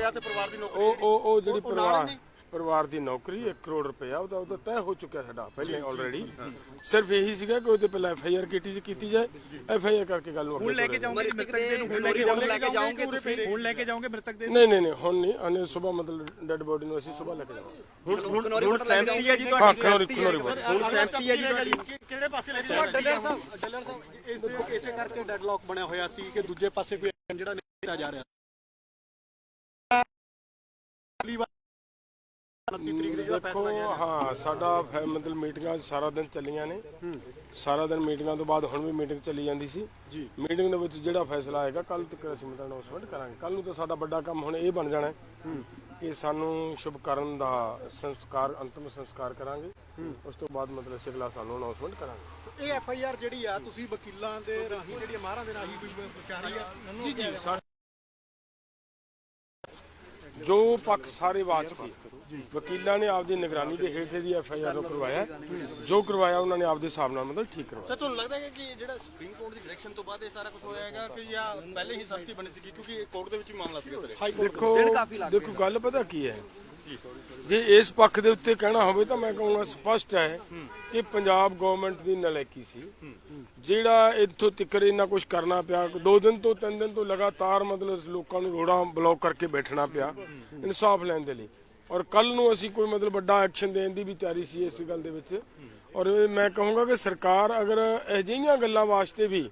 ਰੁਪਇਆ ਤੇ ਪਰਿਵਾਰ ਦੀ ਨੌਕਰੀ ਉਹ ਉਹ ਉਹ ਜਿਹੜੀ ਉਹ ਨਾਲ ਪਰਿਵਾਰ ਨਹੀਂ? ਪਰਿਵਾਰ ਦੀ ਨੌਕਰੀ 1 ਕਰੋੜ ਰੁਪਇਆ ਉਹਦਾ ਉਹਦਾ ਤੈਅ ਹੋ ਚੁੱਕਿਆ ਸਾਡਾ ਪਹਿਲੇ ਆਲਰੇਡੀ ਸਿਰਫ ਇਹੀ ਸੀਗਾ ਕਿ ਉਹਦੇ ਪਹਿਲਾਂ ਐਫ ਆਈ ਆਰ ਕੀਤੀ ਕੀਤੀ ਜਾਏ। ਐਫ ਆਈ ਆਰ ਕਰਕੇ ਗੱਲ ਨੂੰ ਅੱਗੇ ਹੁਣ ਲੈ ਕੇ ਤੋਰਿਆ ਜਾਓਗੇ ਮ੍ਰਿਤਕ ਦੇ ਨੂੰ ਹੁਣ ਲੈ ਕੇ ਜਾਓਗੇ ਲੈ ਕੇ ਜਾਓਗੇ ਤੁਸੀਂ। ਹੁਣ ਲੈ ਕੇ ਜਾਓਗੇ ਮ੍ਰਿਤਕ ਦੇ। ਨਹੀਂ ਨਹੀਂ ਨਹੀਂ ਹੁਣ ਨਹੀਂ। ਅਨੇ ਸਵੇਰ ਮਤਲਬ ਡੈਡ ਬੋਡੀ ਨੂੰ ਅਸੀਂ ਸਵੇਰ ਲੈ ਕੇ ਜਾਵਾਂਗੇ। ਹੁਣ ਹੁਣ ਹੁਣ ਸਹਿਮਤੀ ਹੈ ਜੀ ਹਾਂ ਖਨੌਰੀ ਖਨੌਰੀ ਬੋਡੀ ਹੁਣ ਸਹਿਮਤੀ ਹੈ ਜੀ ਤੁਹਾਡੀ। ਕਿਹੜੇ ਪਾਸੇ ਲੈ ਕੇ ਡੱਲਰ ਸਾਹਿਬ ਡੱਲਰ ਸਾਹਿਬ ਇਸ ਦੇ ਇਸੇ ਕਰਕੇ ਡੈਡਲੌਕ ਬਣਿਆ ਹੋਇਆ ਸੀ ਕਿ ਦੂਜੇ ਪਾਸੇ ਕੋਈ ਜਿਹੜਾ ਨਹੀਂ ਜਾ ਰਿਹਾ 29 ਤਰੀਕ ਨੂੰ ਜਿਹੜਾ ਦੇਖੋ ਫੈਸਲਾ ਗਿਆ ਹਾਂ ਸਾਡਾ ਫੈ- ਮਤਲਬ ਮੀਟਿੰਗਾਂ ਸਾਰਾ ਦਿਨ ਚੱਲੀਆਂ ਨੇ। ਸਾਰਾ ਦਿਨ ਮੀਟਿੰਗਾਂ ਤੋਂ ਬਾਅਦ ਹੁਣ ਵੀ ਮੀਟਿੰਗ ਚੱਲੀ ਜਾਂਦੀ ਸੀ। ਜੀ। ਮੀਟਿੰਗ ਦੇ ਵਿੱਚ ਜਿਹੜਾ ਫੈਸਲਾ ਆਏਗਾ ਕੱਲ ਤੱਕ ਅਸੀਂ ਮਤਲਬ ਅਨਾਉਂਸਮੈਂਟ ਕਰਾਂਗੇ। ਕੱਲ ਨੂੰ ਤਾਂ ਸਾਡਾ ਵੱਡਾ ਕੰਮ ਹੁਣ ਇਹ ਬਣ ਜਾਣਾ ਹੈ ਕਿ ਸਾਨੂੰ ਸ਼ੁਭਕਰਨ ਦਾ ਸੰਸਕਾਰ ਅੰਤਮ ਸੰਸਕਾਰ ਕਰਾਂਗੇ। ਉਸ ਤੋਂ ਬਾਅਦ ਮਤਲਬ ਸਿਗਲਾ ਸਾਨੂੰ ਅਨਾਉਂਸਮੈਂਟ ਕਰਾਂਗੇ। ਇਹ ਐਫ ਆਈ ਆਰ ਜਿਹੜੀ ਆ ਤੁਸੀਂ ਵਕੀਲਾਂ ਦੇ ਰਾਹੀਂ ਜਿਹੜੀ ਮਾਹਰਾਂ ਦੇ ਰਾਹੀਂ ਕੋਈ ਵਿਚਾਰੀ ਆ? ਜੀ ਜੀ ਜੋ ਪੱਖ ਸਾਰੇ ਬਾਤ ਕੀ ਵਕੀਲਾਂ ਨੇ ਆਪਦੀ ਨਿਗਰਾਨੀ ਦੇ ਹੇਠ ਦੀ ਐਫ ਆਈ ਆਰ ਨੂੰ ਕਰਵਾਇਆ। ਜੋ ਕਰਵਾਇਆ ਉਹਨਾਂ ਨੇ ਆਪਦੇ ਹਿਸਾਬ ਨਾਲ ਮਤਲਬ ਠੀਕ ਕਰਵਾਇਆ। ਸਰ ਤੁਹਾਨੂੰ ਲੱਗਦਾ ਹੈ ਕਿ ਜਿਹੜਾ ਸੁਪਰੀਮ ਕੋਰਟ ਦੀ ਡਾਇਰੈਕਸ਼ਨ ਤੋਂ ਬਾਅਦ ਇਹ ਸਾਰਾ ਕੁਝ ਹੋਇਆ ਹੈਗਾ ਕਿ ਜਾਂ ਪਹਿਲੇ ਹੀ ਸਖਤੀ ਬਣੀ ਸੀ ਕਿਉਂਕਿ ਕੋਰਟ ਦੇ ਵਿੱਚ ਹੀ ਮਾਮਲਾ ਸੀਗਾ ਸਰ। ਦੇਖੋ ਦੇਖੋ ਗੱਲ ਪਤਾ ਕੀ ਹੈ? ਜੇ ਇਸ ਪੱਖ ਦੇ ਉੱਤੇ ਕਹਿਣਾ ਹੋਵੇ ਤਾਂ ਮੈਂ ਕਹੂੰਗਾ ਸਪਸ਼ਟ ਹੈ ਕਿ ਪੰਜਾਬ ਗਵਰਨਮੈਂਟ ਦੀ ਨਲਾਇਕੀ ਸੀ। ਜਿਹੜਾ ਇੱਥੋਂ ਤਿੱਕਰ ਇੰਨਾ ਕੁਝ ਕਰਨਾ ਪਿਆ, ਦੋ ਦਿਨ ਤੋਂ ਤਿੰਨ ਦਿਨ ਤੋਂ ਲਗਾਤਾਰ ਮਤਲਬ ਲੋਕਾਂ ਨੂੰ ਰੋਡਾਂ ਬਲੌਕ ਕਰਕੇ ਬੈਠਣਾ ਪਿਆ, ਇਨਸਾਫ ਲੈਣ ਦੇ ਲਈ। ਔਰ ਕੱਲ ਨੂੰ ਅਸੀਂ ਕੋਈ ਮਤਲਬ ਵੱਡਾ ਐਕਸ਼ਨ ਦੇਣ ਦੀ ਵੀ ਤਿਆਰੀ ਸੀ ਇਸ ਗੱਲ ਦੇ ਵਿੱਚ। ਔਰ ਮੈਂ ਕਹੂੰਗਾ ਕਿ ਸਰਕਾਰ ਅਗਰ ਅਜਿਹੀਆਂ ਗੱਲਾਂ ਵਾਸਤੇ ਵੀ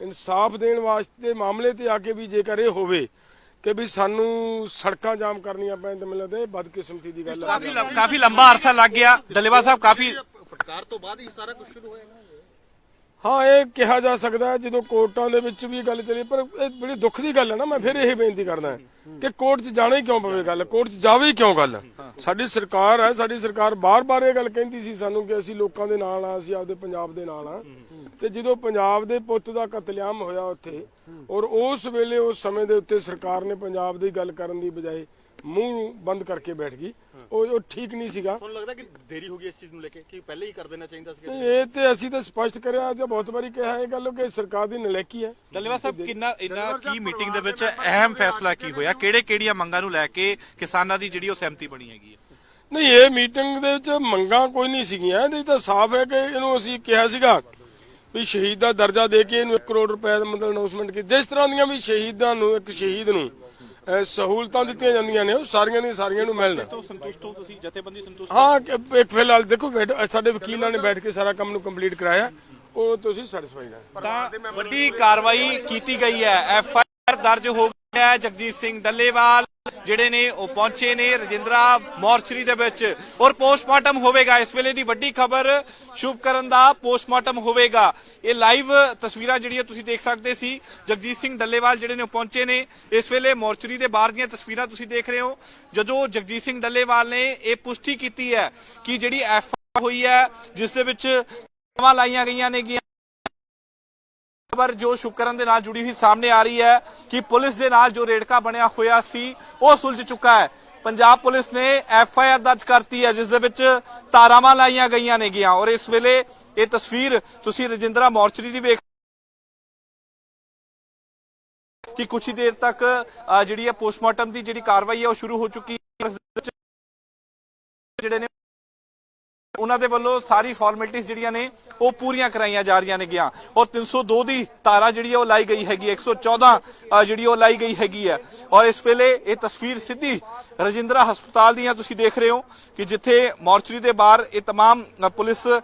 ਇਨਸਾਫ ਦੇਣ ਵਾਸਤੇ ਮਾਮਲੇ ਤੇ ਆ ਕੇ ਵੀ ਜੇਕਰ ਇਹ ਹੋਵੇ ਕਿ ਵੀ ਸਾਨੂੰ ਸੜਕਾਂ ਜਾਮ ਕਰਨੀਆਂ ਪੈਣ ਤੇ ਮੈਨੂੰ ਲੱਗਦਾ ਇਹ ਬਦਕਿਸਮਤੀ ਦੀ ਗੱਲ ਹੈ। ਕਾਫੀ ਲੰਬਾ ਅਰਸਾ ਲੱਗ ਗਿਆ। ਡੱਲੇਵਾਲ ਸਾਹਿਬ ਕਾਫੀ ਫਟਕਾਰ ਤੋਂ ਬਾਅਦ ਹੀ ਸਾਰਾ ਕੁਝ ਸ਼ੁਰੂ ਹੋਇਆ ਹਾਂ, ਇਹ ਕਿਹਾ ਜਾ ਸਕਦਾ ਹੈ, ਜਦੋਂ ਕੋਰਟਾਂ ਦੇ ਵਿੱਚ ਵੀ ਗੱਲ ਚੱਲੀ, ਪਰ ਇਹ ਬੜੀ ਦੁੱਖ ਦੀ ਗੱਲ ਹੈ ਨਾ, ਮੈਂ ਫਿਰ ਇਹ ਬੇਨਤੀ ਕਰਦਾ ਕਿ ਕੋਰਟ 'ਚ ਜਾਣਾ ਹੀ ਕਿਉਂ ਪਵੇ ਗੱਲ? ਕੋਰਟ 'ਚ ਜਾਵੇ ਕਿਉਂ ਗੱਲ? ਸਾਡੀ ਸਰਕਾਰ ਹੈ, ਸਾਡੀ ਸਰਕਾਰ ਬਾਰ-ਬਾਰ ਇਹ ਗੱਲ ਕਹਿੰਦੀ ਸੀ ਸਾਨੂੰ ਕਿ ਅਸੀਂ ਲੋਕਾਂ ਦੇ ਨਾਲ ਆ ਅਸੀਂ ਆਪਦੇ ਪੰਜਾਬ ਦੇ ਨਾਲ ਆ ਤੇ ਜਦੋਂ ਪੰਜਾਬ ਦੇ ਪੁੱਤ ਦਾ ਕਤਲੇਆਮ ਹੋਇਆ ਉੱਥੇ, ਔਰ ਉਸ ਵੇਲੇ ਉਸ ਸਮੇਂ ਦੇ ਉੱਤੇ ਸਰਕਾਰ ਨੇ ਪੰਜਾਬ ਦੀ ਗੱਲ ਕਰਨ ਦੀ ਬਜਾਏ ਮੂੰਹ ਬੰਦ ਕਰਕੇ ਬੈਠ ਗਈ। ਉਹ ਉਹ ਠੀਕ ਨਹੀਂ ਸੀਗਾ। ਤੁਹਾਨੂੰ ਲੱਗਦਾ ਕਿ ਦੇਰੀ ਹੋ ਗਈ ਇਸ ਚੀਜ਼ ਨੂੰ ਲੈ ਕੇ ਕਿ ਪਹਿਲੇ ਹੀ ਕਰ ਦੇਣਾ ਚਾਹੀਦਾ ਸੀ ਨਹੀਂ, ਇਹ ਤੇ ਅਸੀਂ ਤਾਂ ਸਪਸ਼ਟ ਕਰਿਆ ਤੇ ਬਹੁਤ ਵਾਰੀ ਕਿਹਾ ਇਹ ਗੱਲ ਕਿ ਸਰਕਾਰ ਦੀ ਨਲਾਇਕੀ ਹੈ। ਡੱਲੇਵਾਲ ਸਾਹਿਬ ਕਿੰਨਾ ਇੰਨਾ ਕੀ ਮੀਟਿੰਗ ਦੇ ਵਿੱਚ ਅਹਿਮ ਫੈਸਲਾ ਕੀ ਹੋਇਆ? ਕਿਹੜੇ ਕਿਹੜੀਆਂ ਮੰਗਾਂ ਨੂੰ ਲੈ ਕੇ ਕਿਸਾਨਾਂ ਦੀ ਜਿਹੜੀ ਉਹ ਸਹਿਮਤੀ ਬਣੀ ਹੈਗੀ ਹੈ? ਨਹੀਂ ਇਹ ਮੀਟਿੰਗ ਦੇ ਵਿੱਚ ਮੰਗਾਂ ਕੋਈ ਨਹੀਂ ਸੀਗੀਆਂ ਇਹਦੇ 'ਚ ਤਾਂ ਸਾਫ਼ ਹੈ ਕਿ ਇਹਨੂੰ ਅਸੀਂ ਕਿਹਾ ਸੀਗਾ ਵੀ ਸ਼ਹੀਦ ਦਾ ਦਰਜਾ ਦੇ ਕੇ ਇਹਨੂੰ 1 ਕਰੋੜ ਰੁਪਏ ਦਾ ਮਤਲਬ ਅਨਾਉਂਸਮੈਂਟ ਕੀਤੀ ਜਿਸ ਤਰ੍ਹਾਂ ਦੀਆਂ ਵੀ ਸ਼ਹੀਦਾਂ ਨੂੰ ਇੱਕ ਸ਼ਹੀਦ ਨੂੰ ਸਹੂਲਤਾਂ ਦਿੱਤੀਆਂ ਜਾਂਦੀਆਂ ਨੇ ਉਹ ਸਾਰੀਆਂ ਦੀਆਂ ਸਾਰੀਆਂ ਨੂੰ ਮਿਲਣ। ਤੋਂ ਸੰਤੁਸ਼ਟ ਹੋ ਤੁਸੀਂ ਜਥੇਬੰਦੀ ਸੰਤੁਸ਼ਟ ਹਾਂ? ਇੱਕ ਫਿਲਹਾਲ ਦੇਖੋ ਸਾਡੇ ਵਕੀਲਾਂ ਨੇ ਬੈਠ ਕੇ ਸਾਰਾ ਕੰਮ ਨੂੰ ਕੰਪਲੀਟ ਕਰਾਇਆ ਉਹ ਤੁਸੀਂ ਸੈਟੀਸਫਾਈਡ ਹੈ ਤਾਂ ਵੱਡੀ ਕਾਰਵਾਈ ਕੀਤੀ ਗਈ ਹੈ। ਐਫ ਆਈ ਆਰ ਦਰਜ ਹੋ ਗਈ ਹੈ ਜਗਜੀਤ ਸਿੰਘ ਡੱਲੇਵਾਲ। ਜਿਹੜੇ ਨੇ ਉਹ ਪਹੁੰਚੇ ਨੇ ਰਜਿੰਦਰਾ ਮੋਰਚਰੀ ਦੇ ਵਿੱਚ। ਔਰ ਪੋਸਟਮਾਰਟਮ ਹੋਵੇਗਾ। ਇਸ ਵੇਲੇ ਦੀ ਵੱਡੀ ਖਬਰ ਸ਼ੁਭਕਰਨ ਦਾ ਪੋਸਟਮਾਰਟਮ ਹੋਵੇਗਾ। ਇਹ ਲਾਈਵ ਤਸਵੀਰਾਂ ਜਿਹੜੀਆਂ ਤੁਸੀਂ ਦੇਖ ਸਕਦੇ ਸੀ, ਜਗਜੀਤ ਸਿੰਘ ਡੱਲੇਵਾਲ ਜਿਹੜੇ ਨੇ ਉਹ ਪਹੁੰਚੇ ਨੇ। ਇਸ ਵੇਲੇ ਮੋਰਚਰੀ ਦੇ ਬਾਹਰ ਦੀਆਂ ਤਸਵੀਰਾਂ ਤੁਸੀਂ ਦੇਖ ਰਹੇ ਹੋ। ਜਦੋਂ ਜਗਜੀਤ ਸਿੰਘ ਡੱਲੇਵਾਲ ਨੇ ਇਹ ਪੁਸ਼ਟੀ ਕੀਤੀ ਹੈ ਕਿ ਜਿਹੜੀ ਐਫ ਹੋਈ ਹੈ, ਜਿਸ ਦੇ ਵਿੱਚ ਲਾਈਆਂ ਗਈਆਂ ਨੇਗੀਆਂ ਖਬਰ ਜੋ ਸ਼ੁਕਰਨ ਦੇ ਨਾਲ ਜੁੜੀ ਹੋਈ ਸਾਹਮਣੇ ਆ ਰਹੀ ਹੈ ਕਿ ਪੁਲਿਸ ਦੇ ਨਾਲ ਜੋ ਰੇੜਕਾ ਬਣਿਆ ਹੋਇਆ ਸੀ, ਉਹ ਸੁਲਝ ਚੁੱਕਾ ਹੈ। ਪੰਜਾਬ ਪੁਲਿਸ ਨੇ ਐਫ ਆਈ ਆਰ ਦਰਜ ਕਰਤੀ ਹੈ, ਜਿਸ ਦੇ ਵਿੱਚ ਤਾਰਾਵਾਂ ਲਾਈਆਂ ਗਈਆਂ ਨੇਗੀਆਂ ਔਰ ਇਸ ਵੇਲੇ ਇਹ ਤਸਵੀਰ ਤੁਸੀਂ ਰਜਿੰਦਰਾ ਮੋਰਚਰੀ ਦੀ ਵੇਖ ਕਿ ਕੁਛ ਹੀ ਦੇਰ ਤੱਕ ਜਿਹੜੀ ਹੈ ਪੋਸਟਮਾਰਟਮ ਦੀ ਜਿਹੜੀ ਕਾਰਵਾਈ ਹੈ, ਉਹ ਸ਼ੁਰੂ ਹੋ ਚੁੱਕੀ ਹੈ। ਜਿਹੜੇ ਨੇ ਉਹਨਾਂ ਦੇ ਵੱਲੋਂ ਸਾਰੀ ਫਾਰਮੈਲਿਟੀਆਂ ਜਿਹੜੀਆਂ ਨੇ ਉਹ ਪੂਰੀਆਂ ਕਰਾਈਆਂ ਜਾ ਰਹੀਆਂ ਨੇਗੀਆਂ ਔਰ 302 ਦੀ ਧਾਰਾ ਜਿਹੜੀ ਹੈ ਉਹ ਲਾਈ ਗਈ ਹੈਗੀ ਹੈ, 114 ਅ, ਜਿਹੜੀ ਉਹ ਲਾਈ ਗਈ ਹੈਗੀ ਹੈ ਔਰ ਇਸ ਵੇਲੇ ਇਹ ਤਸਵੀਰ ਸਿੱਧੀ ਰਜਿੰਦਰਾ ਹਸਪਤਾਲ ਦੀਆਂ ਤੁਸੀਂ ਦੇਖ ਰਹੇ ਹੋ ਕਿ ਜਿੱਥੇ ਮੋਰਚਰੀ ਦੇ ਬਾਹਰ ਇਹ तमाम ਅ, ਪੁਲਿਸ ਅ,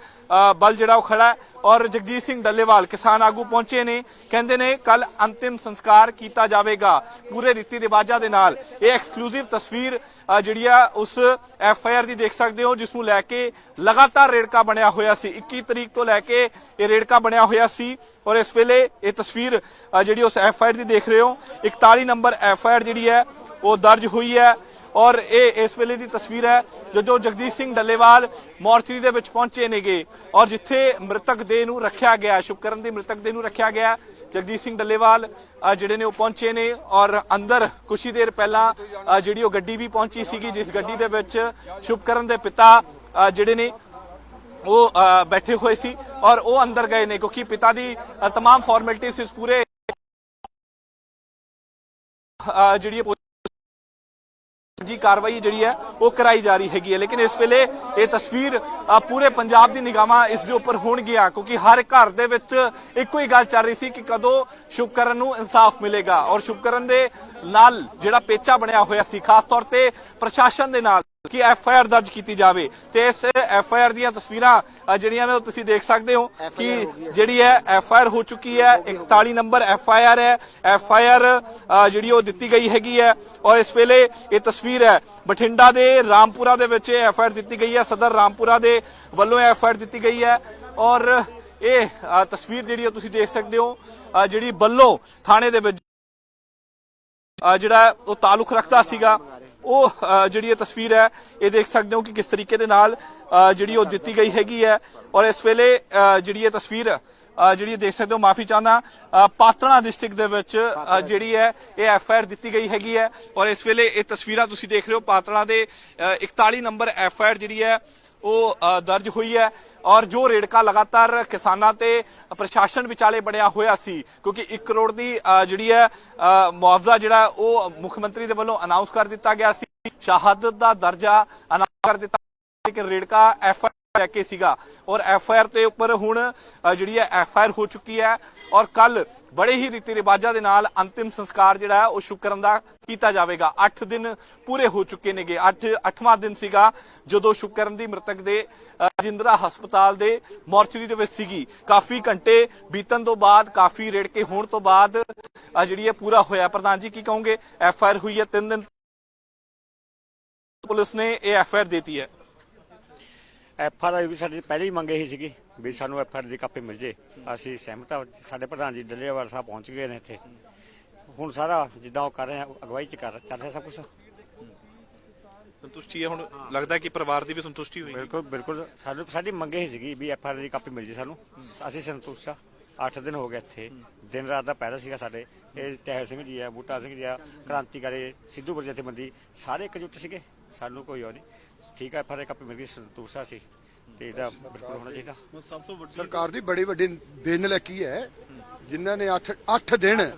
ਬਲ ਜਿਹੜਾ ਉਹ ਖੜਾ ਔਰ ਜਗਜੀਤ ਸਿੰਘ ਡੱਲੇਵਾਲ ਕਿਸਾਨ ਆਗੂ ਪਹੁੰਚੇ ਨੇ। ਕਹਿੰਦੇ ਨੇ ਕੱਲ ਅੰਤਿਮ ਸੰਸਕਾਰ ਕੀਤਾ ਜਾਵੇਗਾ। ਪੂਰੇ ਰੀਤੀ ਰਿਵਾਜਾਂ ਦੇ ਨਾਲ। ਇਹ ਐਕਸਕਲੂਸਿਵ ਤਸਵੀਰ ਜਿਹੜੀ ਆ, ਉਸ ਐਫ ਆਈ ਆਰ ਦੀ ਦੇਖ ਸਕਦੇ ਹੋ, ਜਿਸ ਨੂੰ ਲੈ ਕੇ ਲਗਾਤਾਰ ਰੇੜਕਾ ਬਣਿਆ ਹੋਇਆ ਸੀ। 21 ਤਰੀਕ ਤੋਂ ਲੈ ਕੇ ਇਹ ਰੇੜਕਾ ਬਣਿਆ ਹੋਇਆ ਸੀ। ਔਰ ਇਸ ਵੇਲੇ ਇਹ ਤਸਵੀਰ ਜਿਹੜੀ ਉਸ ਐਫ ਆਈ ਆਰ ਦੀ ਦੇਖ ਰਹੇ ਹੋ 41 ਨੰਬਰ ਐਫ ਆਈ ਆਰ ਜਿਹੜੀ ਹੈ, ਉਹ ਦਰਜ ਹੋਈ ਹੈ। ਔਰ ਇਹ ਇਸ ਵੇਲੇ ਦੀ ਤਸਵੀਰ ਹੈ ਜਦੋਂ ਜਗਜੀਤ ਸਿੰਘ ਡੱਲੇਵਾਲ ਮੋਰਚਰੀ ਦੇ ਵਿੱਚ ਪਹੁੰਚੇ ਨੇਗੇ ਔਰ ਜਿੱਥੇ ਮ੍ਰਿਤਕ ਦੇਹ ਨੂੰ ਰੱਖਿਆ ਗਿਆ ਸ਼ੁਕਰਨ ਦੀ ਮ੍ਰਿਤਕ ਦੇਹ ਨੂੰ ਰੱਖਿਆ ਗਿਆ ਜਗਜੀਤ ਸਿੰਘ ਡੱਲੇਵਾਲ ਅ, ਜਿਹੜੇ ਨੇ ਉਹ ਪਹੁੰਚੇ ਨੇ ਔਰ ਅੰਦਰ ਕੁਛ ਹੀ ਦੇਰ ਪਹਿਲਾਂ ਅ, ਜਿਹੜੀ ਉਹ ਗੱਡੀ ਵੀ ਪਹੁੰਚੀ ਸੀਗੀ ਜਿਸ ਗੱਡੀ ਦੇ ਵਿੱਚ ਸ਼ੁਭਕਰਨ ਦੇ ਪਿਤਾ ਅ, ਜਿਹੜੇ ਨੇ ਉਹ ਅ, ਬੈਠੇ ਹੋਏ ਸੀ ਔਰ ਉਹ ਅੰਦਰ ਗਏ ਨੇ ਕਿਉਂਕਿ ਪਿਤਾ ਦੀ ਅ, तमाम ਫਾਰਮੈਲਿਟੀਜ਼ ਇਸ ਪੂਰੇ ਅ, ਜਿਹੜੀ ਇਹ ਜੀ ਕਾਰਵਾਈ ਜਿਹੜੀ ਹੈ ਉਹ ਕਰਾਈ ਜਾ ਰਹੀ ਹੈਗੀ ਹੈ। ਲੇਕਿਨ ਇਸ ਵੇਲੇ ਇਹ ਤਸਵੀਰ ਪੂਰੇ ਪੰਜਾਬ ਦੀ ਨਿਗਾਹਾਂ ਇਸ ਦੇ ਉੱਪਰ ਹੋਣਗੀਆਂ, ਕਿਉਂਕਿ ਹਰ ਘਰ ਦੇ ਵਿੱਚ ਇੱਕੋ ਹੀ ਗੱਲ ਚੱਲ ਰਹੀ ਸੀ ਕਿ ਕਦੋਂ ਸ਼ੁਭਕਰਨ ਨੂੰ ਇਨਸਾਫ ਮਿਲੇਗਾ। ਔਰ ਸ਼ੁਭਕਰਨ ਦੇ ਨਾਲ ਜਿਹੜਾ ਪੇਚਾ ਬਣਿਆ ਹੋਇਆ ਸੀ, ਖਾਸ ਤੌਰ ਤੇ ਪ੍ਰਸ਼ਾਸਨ ਦੇ ਨਾਲ। ਕਿ ਐਫ ਆਈ ਆਰ ਦਰਜ ਕੀਤੀ ਜਾਵੇ। ਤੇ ਇਸ ਐਫ ਆਈ ਆਰ ਦੀਆਂ ਤਸਵੀਰਾਂ ਅ, ਜਿਹੜੀਆਂ ਨੇ ਉਹ ਤੁਸੀਂ ਦੇਖ ਸਕਦੇ ਹੋ ਕਿ ਜਿਹੜੀ ਹੈ ਐਫ ਆਈ ਆਰ ਹੋ ਚੁੱਕੀ ਹੈ। 41 ਨੰਬਰ ਐਫ ਆਈ ਆਰ ਹੈ। ਐਫ ਆਈ ਆਰ ਜਿਹੜੀ ਉਹ ਦਿੱਤੀ ਗਈ ਹੈਗੀ ਹੈ। ਔਰ ਇਸ ਵੇਲੇ ਇਹ ਤਸਵੀਰ ਹੈ ਬਠਿੰਡਾ ਦੇ ਰਾਮਪੁਰਾ ਦੇ ਵਿੱਚ ਐਫ ਆਈ ਆਰ ਦਿੱਤੀ ਗਈ ਹੈ। ਸਦਰ ਰਾਮਪੁਰਾ ਦੇ ਵੱਲੋਂ ਐਫ ਆਈ ਆਰ ਦਿੱਤੀ ਗਈ ਹੈ। ਔਰ ਇਹ ਅ, ਤਸਵੀਰ ਜਿਹੜੀ ਉਹ ਤੁਸੀਂ ਦੇਖ ਸਕਦੇ ਹੋ ਅ, ਜਿਹੜੀ ਬੱਲੋ ਥਾਣੇ ਦੇ ਵਿੱਚ ਅ, ਜਿਹੜਾ ਉਹ ਤਾਲੁਕ ਰੱਖਦਾ ਸੀਗਾ। ਉਹ ਜਿਹੜੀ ਇਹ ਤਸਵੀਰ ਹੈ ਇਹ ਦੇਖ ਸਕਦੇ ਹੋ ਕਿ ਕਿਸ ਤਰੀਕੇ ਦੇ ਨਾਲ ਜਿਹੜੀ ਉਹ ਦਿੱਤੀ ਗਈ ਹੈਗੀ ਹੈ। ਔਰ ਇਸ ਵੇਲੇ ਜਿਹੜੀ ਇਹ ਤਸਵੀਰ ਜਿਹੜੀ ਦੇਖ ਸਕਦੇ ਹੋ ਮਾਫੀ ਚਾਹੁੰਦਾ ਅ, ਪਾਤੜਾ ਡਿਸਟ੍ਰਿਕਟ ਦੇ ਵਿੱਚ ਜਿਹੜੀ ਹੈ ਇਹ ਐਫ ਆਈ ਆਰ ਦਿੱਤੀ ਗਈ ਹੈਗੀ ਹੈ। ਔਰ ਇਸ ਵੇਲੇ ਇਹ ਤਸਵੀਰਾਂ ਤੁਸੀਂ ਦੇਖ ਰਹੇ ਹੋ ਪਾਤੜਾ ਦੇ ਅ, 41 ਨੰਬਰ ਐਫ ਆਈ ਆਰ ਜਿਹੜੀ ਹੈ ਉਹ ਦਰਜ ਹੋਈ ਹੈ। ਔਰ ਜੋ ਰੇੜਕਾ ਲਗਾਤਾਰ ਕਿਸਾਨਾਂ ਤੇ ਪ੍ਰਸ਼ਾਸਨ ਵਿਚਾਲੇ ਬਣਿਆ ਹੋਇਆ ਸੀ ਕਿਉਂਕਿ 1 ਕਰੋੜ ਦੀ ਜਿਹੜੀ ਹੈ ਅ, ਮੁਆਵਜ਼ਾ ਜਿਹੜਾ ਉਹ ਮੁੱਖ ਮੰਤਰੀ ਦੇ ਵੱਲੋਂ ਅਨਾਉਂਸ ਕਰ ਦਿੱਤਾ ਗਿਆ ਸੀ। ਸ਼ਹਾਦਤ ਦਾ ਦਰਜਾ ਅਨਾਉਂਸ ਕਰ ਦਿੱਤਾ ਲੇਕਿਨ ਰੇੜਕਾ ਐਫ ਲੈ ਕੇ ਸੀਗਾ। ਔਰ ਐਫ ਆਈ ਆਰ ਤੇ ਉੱਪਰ ਹੁਣ ਜਿਹੜੀ ਹੈ ਐਫ ਆਈ ਆਰ ਹੋ ਚੁੱਕੀ ਹੈ। ਔਰ ਕੱਲ ਬੜੇ ਹੀ ਰੀਤੀ ਰਿਵਾਜਾਂ ਦੇ ਨਾਲ ਅੰਤਿਮ ਸੰਸਕਾਰ ਜਿਹੜਾ ਹੈ ਉਹ ਸ਼ੁਕਰਨ ਦਾ ਕੀਤਾ ਜਾਵੇਗਾ। 8 ਦਿਨ ਪੂਰੇ ਹੋ ਚੁੱਕੇ ਨੇਗੇ। 8 8ਵਾਂ ਦਿਨ ਸੀਗਾ ਜਦੋਂ ਸ਼ੁਕਰਨ ਦੀ ਮ੍ਰਿਤਕ ਦੇ ਅ, ਜਿੰਦਰਾ ਹਸਪਤਾਲ ਦੇ ਮੋਰਚਰੀ ਦੇ ਵਿੱਚ ਸੀਗੀ। ਕਾਫੀ ਘੰਟੇ ਬੀਤਣ ਤੋਂ ਬਾਅਦ ਕਾਫੀ ਰੇੜਕੇ ਹੋਣ ਤੋਂ ਬਾਅਦ ਜਿਹੜੀ ਹੈ ਪੂਰਾ ਹੋਇਆ। ਪ੍ਰਧਾਨ ਜੀ ਕੀ ਕਹੋਗੇ? ਐਫ ਆਈ ਆਰ ਹੋਈ ਹੈ 3 ਦਿਨ। ਪੁਲਿਸ ਨੇ ਇਹ ਐਫ ਆਈ ਆਰ ਦਿੱਤੀ ਹੈ। ਐਫ ਆਰ ਆਈ ਵੀ ਸਾਡੀ ਪਹਿਲਾਂ ਹੀ ਮੰਗੇ ਹੀ ਸੀਗੀ ਵੀ ਸਾਨੂੰ ਐਫ ਆਰ ਦੀ ਕਾਪੀ ਮਿਲ ਜੇ। ਅਸੀਂ ਸਹਿਮਤ ਹਾਂ ਸਾਡੇ ਪ੍ਰਧਾਨ ਜੀ ਡੱਲੇਵਾਲ ਸਾਹਿਬ ਪਹੁੰਚ ਗਏ ਨੇ ਇੱਥੇ। ਹੁਣ ਸਾਰਾ ਜਿੱਦਾਂ ਉਹ ਕਰ ਰਹੇ ਆ ਅਗਵਾਈ ਚ ਕਰ ਚੱਲ ਰਿਹਾ ਸਭ ਕੁਝ ਸੰਤੁਸ਼ਟੀ ਹੈ ਹੁਣ? ਲੱਗਦਾ ਕਿ ਪਰਿਵਾਰ ਦੀ ਵੀ ਸੰਤੁਸ਼ਟੀ ਹੋਈ ਬਿਲਕੁਲ ਬਿਲਕੁਲ। ਸਾਨੂੰ ਸਾਡੀ ਮੰਗੇ ਹੀ ਸੀਗੀ ਵੀ ਐਫ ਆਰ ਦੀ ਕਾਪੀ ਮਿਲ ਜੇ ਸਾਨੂੰ। ਅਸੀਂ ਸੰਤੁਸ਼ਟ ਆ। 8 ਦਿਨ ਹੋ ਗਏ ਇੱਥੇ। ਦਿਨ ਰਾਤ ਦਾ ਪਹਿਰਾ ਸੀਗਾ ਸਾਡੇ। ਇਹ ਤਹਿਰ ਸਿੰਘ ਜੀ ਆ ਬੂਟਾ ਸਿੰਘ ਜੀ ਆ ਕ੍ਰਾਂਤੀਕਾਰੀ ਸਿੱਧੂ ਬਰ ਜਥੇਬੰਦੀ ਸਾਰੇ ਇਕਜੁੱਟ ਸੀਗੇ। ਸਾਨੂੰ ਕੋਈ ਉਹ ਨਹੀਂ। ਠੀਕ ਹੈ ਐਫ ਆਰ ਦੀ ਕਾਪੀ ਮਿਲ ਗਈ ਸੰਤੁਸ਼ਟ ਆ ਸੀ ਤੇ ਇਹਦਾ ਬਿਲਕੁਲ ਹੋਣਾ ਚਾਹੀਦਾ। ਸਭ ਤੋਂ ਵੱਡੀ ਸਰਕਾਰ ਦੀ ਬੜੀ ਵੱਡੀ ਬੇਨਲੈਕੀ ਹੈ ਜਿਨ੍ਹਾਂ ਨੇ 8 8 ਦਿਨ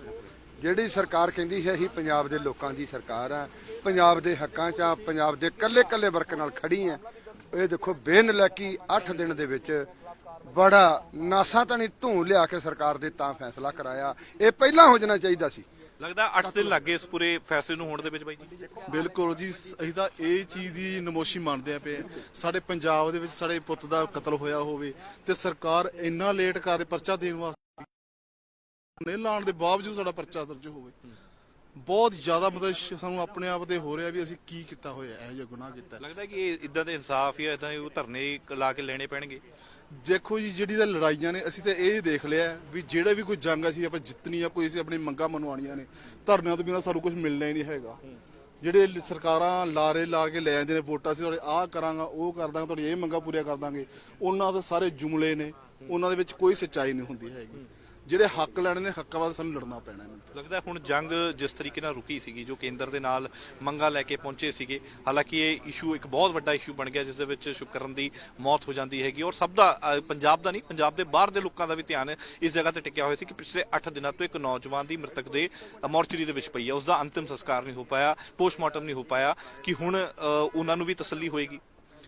ਜਿਹੜੀ ਸਰਕਾਰ ਕਹਿੰਦੀ ਹੈ ਅਸੀਂ ਪੰਜਾਬ ਦੇ ਲੋਕਾਂ ਦੀ ਸਰਕਾਰ ਆ ਪੰਜਾਬ ਦੇ ਹੱਕਾਂ 'ਚ ਆ ਪੰਜਾਬ ਦੇ ਕੱਲੇ ਕੱਲੇ ਵਰਕ ਨਾਲ ਖੜੀ ਆ ਇਹ ਦੇਖੋ ਬੇਨਲੈਕੀ 8 ਦਿਨ ਦੇ ਵਿੱਚ ਬੜਾ ਨਾਸਾਂ ਤਾਂ ਨਹੀਂ ਧੂੰ ਲਿਆ ਕੇ ਸਰਕਾਰ ਦੇ ਤਾਂ ਫੈਸਲਾ ਕਰਾਇਆ। ਇਹ ਪਹਿਲਾਂ ਹੋ ਜਾਣਾ ਚਾਹੀਦਾ ਸੀ। ਲੱਗਦਾ 8 ਦਿਨ ਲੱਗੇ ਇਸ ਪੂਰੇ ਫੈਸਲੇ ਨੂੰ ਹੋਣ ਦੇ ਵਿੱਚ ਬਾਈ ਜੀ? ਬਿਲਕੁਲ ਜੀ ਅਸੀਂ ਤਾਂ ਇਹ ਚੀਜ਼ ਦੀ ਨਮੋਸ਼ੀ ਮੰਨਦੇ ਆ ਪਏ ਸਾਡੇ ਪੰਜਾਬ ਦੇ ਵਿੱਚ ਸਾਡੇ ਪੁੱਤ ਦਾ ਕਤਲ ਹੋਇਆ ਹੋਵੇ ਤੇ ਸਰਕਾਰ ਇੰਨਾ ਲੇਟ ਕਰਦੇ ਪਰਚਾ ਦੇਣ ਵਾਸਤੇ ਨੇ ਲਾਣ ਦੇ ਬਾਵਜੂਦ ਸਾਡਾ ਪਰਚਾ ਦਰਜ ਹੋਵੇ। ਬਹੁਤ ਜ਼ਿਆਦਾ ਮਤਲਬ ਸਾਨੂੰ ਆਪਣੇ ਆਪ ਤੇ ਹੋ ਰਿਹਾ ਵੀ ਅਸੀਂ ਕੀ ਕੀਤਾ ਹੋਇਆ ਇਹੋ ਜਿਹਾ ਗੁਨਾਹ ਕੀਤਾ। ਲੱਗਦਾ ਕਿ ਇਹ ਇਦਾਂ ਦੇ ਇਨਸਾਫ ਜਾਂ ਇਦਾਂ ਉਹ ਧਰਨੇ ਲਾ ਕੇ ਲੈਣੇ ਪੈਣਗੇ? ਦੇਖੋ ਜੀ ਜਿਹੜੀ ਤਾਂ ਲੜਾਈਆਂ ਨੇ ਅਸੀਂ ਤਾਂ ਇਹ ਦੇਖ ਲਿਆ ਵੀ ਜਿਹੜਾ ਵੀ ਕੋਈ ਜੰਗ ਅਸੀਂ ਆਪਾਂ ਜਿੱਤਣੀ ਆ ਕੋਈ ਅਸੀਂ ਆਪਣੀ ਮੰਗਾਂ ਮਨਵਾਉਣੀਆਂ ਨੇ ਧਰਨਿਆਂ ਤੋਂ ਬਿਨਾਂ ਸਾਨੂੰ ਕੁਝ ਮਿਲਣਾ ਹੀ ਨਹੀਂ ਹੈਗਾ। ਜਿਹੜੇ ਸਰਕਾਰਾਂ ਲਾਰੇ ਲਾ ਕੇ ਲੈ ਜਾਂਦੇ ਨੇ ਵੋਟਾਂ ਸੀ ਤੁਹਾਡੇ ਆਹ ਕਰਾਂਗਾ ਉਹ ਕਰ ਦਾਂਗਾ ਤੁਹਾਡੀ ਇਹ ਮੰਗਾਂ ਪੂਰੀਆਂ ਕਰ ਦਾਂਗੇ ਉਹਨਾਂ ਦੇ ਸਾਰੇ ਜੁਮਲੇ ਨੇ ਉਹਨਾਂ ਦੇ ਵਿੱਚ ਕੋਈ ਸੱਚਾਈ ਨਹੀਂ ਹੁੰਦੀ ਹੈਗੀ। ਜਿਹੜੇ ਹੱਕ ਲੈਣੇ ਨੇ ਹੱਕਾਂ ਵਾਸਤੇ ਸਾਨੂੰ ਲੜਨਾ ਪੈਣਾ ਹੈ ਲੱਗਦਾ ਹੁਣ ਜੰਗ ਜਿਸ ਤਰੀਕੇ ਨਾਲ ਰੁਕੀ ਸੀਗੀ ਜੋ ਕੇਂਦਰ ਦੇ ਨਾਲ ਮੰਗਾ ਲੈ ਕੇ ਪਹੁੰਚੇ ਸੀਗੇ ਹਾਲਾਂਕਿ ਇਹ ਇਸ਼ੂ ਇੱਕ ਬਹੁਤ ਵੱਡਾ ਇਸ਼ੂ ਬਣ ਗਿਆ ਜਿਸ ਦੇ ਵਿੱਚ ਸ਼ੁਕਰਨ ਦੀ ਮੌਤ ਹੋ ਜਾਂਦੀ ਹੈਗੀ। ਔਰ ਸਭ ਦਾ ਅ, ਪੰਜਾਬ ਦਾ ਨਹੀਂ ਪੰਜਾਬ ਦੇ ਬਾਹਰ ਦੇ ਲੋਕਾਂ ਦਾ ਵੀ ਧਿਆਨ ਇਸ ਜਗ੍ਹਾ ਤੇ ਟਿਕਿਆ ਹੋਇਆ ਸੀ ਕਿ ਪਿਛਲੇ 8 ਦਿਨਾਂ ਤੋਂ ਇੱਕ ਨੌਜਵਾਨ ਦੀ ਮ੍ਰਿਤਕ ਦੇ ਅ, ਮੋਰਚਰੀ ਦੇ ਵਿੱਚ ਪਈ ਹੈ। ਉਸ ਦਾ ਅੰਤਿਮ ਸੰਸਕਾਰ ਨਹੀਂ ਹੋ ਪਾਇਆ ਪੋਸਟਮਾਰਟਮ ਨਹੀਂ ਹੋ ਪਾਇਆ ਕਿ ਹੁਣ ਅ, ਉਹਨਾਂ ਨੂੰ ਵੀ ਤਸੱਲੀ ਹੋਏਗੀ।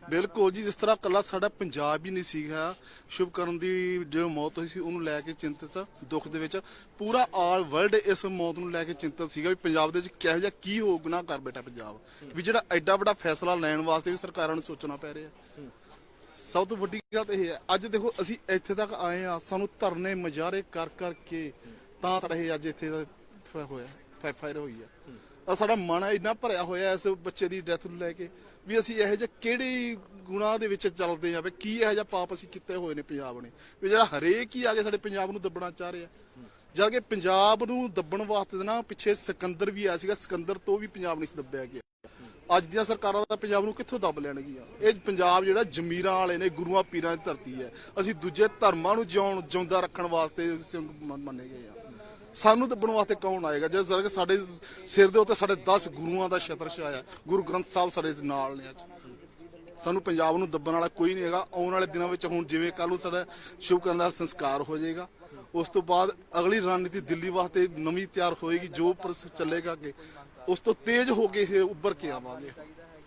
ਬਿਲਕੁਲ ਜੀ, ਜਿਸ ਤਰ੍ਹਾਂ ਕੱਲਾ ਸਾਡਾ ਪੰਜਾਬ ਹੀ ਨਹੀਂ ਸੀਗਾ ਸ਼ੁਭਕਰਨ ਦੀ ਜੋ ਮੌਤ ਹੋਈ ਸੀ, ਉਹਨੂੰ ਲੈ ਕੇ ਚਿੰਤਿਤ ਦੁੱਖ ਦੇ ਵਿੱਚ ਪੂਰਾ ਆਲ ਵਰਲਡ ਇਸ ਮੌਤ ਨੂੰ ਲੈ ਕੇ ਚਿੰਤਿਤ ਸੀਗਾ ਵੀ ਪੰਜਾਬ ਦੇ ਵਿੱਚ ਕਿਹੋ ਜਿਹਾ ਕੀ ਹੋ ਗੁਨਾਹ ਕਰ ਬੈਠਾ ਪੰਜਾਬ। ਵੀ ਜਿਹੜਾ ਐਡਾ ਵੱਡਾ ਫੈਸਲਾ ਲੈਣ ਵਾਸਤੇ ਵੀ ਸਰਕਾਰਾਂ ਨੂੰ ਸੋਚਣਾ ਪੈ ਰਿਹਾ। ਸਭ ਤੋਂ ਵੱਡੀ ਗੱਲ ਤਾਂ ਇਹ ਹੈ, ਅੱਜ ਦੇਖੋ ਅਸੀਂ ਇੱਥੇ ਤੱਕ ਆਏ ਆ ਸਾਨੂੰ ਧਰਨੇ ਮਜਾਰੇ ਕਰ ਕਰਕੇ ਤਾਂ ਸਾਡਾ ਇਹ ਅੱਜ ਇੱਥੇ ਦਾ ਹੋਇਆ ਫਾਇਰ ਹੋਈ ਆ। ਆ ਸਾਡਾ ਮਨ ਇੰਨਾ ਭਰਿਆ ਹੋਇਆ ਇਸ ਬੱਚੇ ਦੀ ਡੈਥ ਨੂੰ ਲੈ ਕੇ ਵੀ ਅਸੀਂ ਇਹੋ ਜਿਹੇ ਕਿਹੜੇ ਗੁਨਾਹ ਦੇ ਵਿੱਚ ਚੱਲਦੇ ਆ ਵੀ ਕੀ ਇਹੋ ਜਿਹਾ ਪਾਪ ਅਸੀਂ ਕੀਤੇ ਹੋਏ ਨੇ ਪੰਜਾਬ ਨੇ? ਵੀ ਜਿਹੜਾ ਹਰੇਕ ਹੀ ਆ ਕੇ ਸਾਡੇ ਪੰਜਾਬ ਨੂੰ ਦੱਬਣਾ ਚਾਹ ਰਿਹਾ। ਜਦ ਕਿ ਪੰਜਾਬ ਨੂੰ ਦੱਬਣ ਵਾਸਤੇ ਨਾ ਪਿੱਛੇ ਸਿਕੰਦਰ ਵੀ ਆਇਆ ਸੀਗਾ, ਸਿਕੰਦਰ ਤੋਂ ਵੀ ਪੰਜਾਬ ਨਹੀਂ ਦੱਬਿਆ ਗਿਆ। ਅੱਜ ਦੀਆਂ ਸਰਕਾਰਾਂ ਦਾ ਪੰਜਾਬ ਨੂੰ ਕਿੱਥੋਂ ਦੱਬ ਲੈਣਗੀਆਂ? ਇਹ ਪੰਜਾਬ ਜਿਹੜਾ ਜ਼ਮੀਰਾਂ ਵਾਲੇ ਨੇ, ਗੁਰੂਆਂ ਪੀਰਾਂ ਦੀ ਧਰਤੀ ਹੈ। ਅਸੀਂ ਦੂਜੇ ਧਰਮਾਂ ਨੂੰ ਜਿਉਣ, ਜਿਉਂਦਾ ਰੱਖਣ ਵਾਸਤੇ ਅਸੀਂ ਮੰਨੇ ਗਏ ਆ। ਸਾਨੂੰ ਦੱਬਣ ਵਾਸਤੇ ਕੌਣ ਆਏਗਾ? ਜੇ ਸਾਡੇ- ਸਾਡੇ ਸਿਰ ਦੇ ਉੱਤੇ ਸਾਡੇ 10 ਗੁਰੂਆਂ ਦਾ ਛਤਰ ਛਾਇਆ ਗੁਰੂ ਗ੍ਰੰਥ ਸਾਹਿਬ ਸਾਡੇ ਨਾਲ ਨੇ ਅੱਜ। ਸਾਨੂੰ ਪੰਜਾਬ ਨੂੰ ਦੱਬਣ ਵਾਲਾ ਕੋਈ ਨਹੀਂ ਹੈਗਾ। ਆਉਣ ਵਾਲੇ ਦਿਨਾਂ ਵਿੱਚ ਹੁਣ ਜਿਵੇਂ ਕੱਲ ਨੂੰ ਸਾਡਾ ਸ਼ੁਭਕਰਨ ਦਾ ਸੰਸਕਾਰ ਹੋ ਜਾਏਗਾ। ਉਸ ਤੋਂ ਬਾਅਦ ਅਗਲੀ ਰਣਨੀਤੀ ਦਿੱਲੀ ਵਾਸਤੇ ਨਵੀਂ ਤਿਆਰ ਹੋਏਗੀ, ਜੋ ਪ੍ਰਸ ਚੱਲੇਗਾ ਅੱਗੇ। ਉਸ ਤੋਂ ਤੇਜ਼ ਹੋ ਕੇ ਇਹ ਉੱਭਰ ਕੇ ਆਵਾਂਗੇ।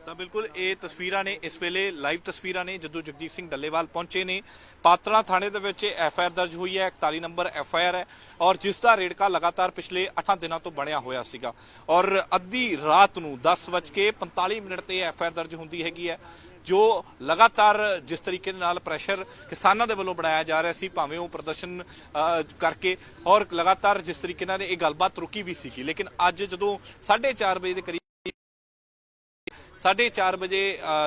ਤਾਂ ਬਿਲਕੁਲ ਇਹ ਤਸਵੀਰਾਂ ਨੇ, ਇਸ ਵੇਲੇ ਲਾਈਵ ਤਸਵੀਰਾਂ ਨੇ, ਜਦੋਂ ਜਗਜੀਤ ਸਿੰਘ ਡੱਲੇਵਾਲ ਪਹੁੰਚੇ ਨੇ, ਪਾਤਰਾ ਥਾਣੇ ਦੇ ਵਿੱਚ ਐਫ ਆਈ ਆਰ ਦਰਜ ਹੋਈ ਹੈ 41 ਨੰਬਰ ਐਫ ਆਈ ਆਰ ਹੈ, ਔਰ ਜਿਸ ਦਾ ਰੇੜਕਾ ਲਗਾਤਾਰ ਪਿਛਲੇ 8 ਦਿਨਾਂ ਤੋਂ ਬਣਿਆ ਹੋਇਆ ਸੀਗਾ। ਔਰ ਅੱਧੀ ਰਾਤ ਨੂੰ 10:45 ਮਿੰਟ ਤੇ ਐਫ ਆਈ ਆਰ ਦਰਜ ਹੁੰਦੀ ਹੈਗੀ ਹੈ, ਜੋ ਲਗਾਤਾਰ ਜਿਸ ਤਰੀਕੇ ਦੇ ਨਾਲ ਪ੍ਰੈਸ਼ਰ ਕਿਸਾਨਾਂ ਦੇ ਵੱਲੋਂ ਬਣਾਇਆ ਜਾ ਰਿਹਾ ਸੀ, ਭਾਵੇਂ ਉਹ ਪ੍ਰਦਰਸ਼ਨ ਕਰਕੇ, ਔਰ ਲਗਾਤਾਰ ਜਿਸ ਤਰੀਕੇ ਨਾਲ ਇਹ ਗੱਲਬਾਤ ਰੁਕੀ ਵੀ ਸੀਗੀ। ਲੇਕਿਨ ਅੱਜ ਜਦੋਂ 4:30 ਵਜੇ ਦੇ ਕਰੀਬ 4:30 ਵਜੇ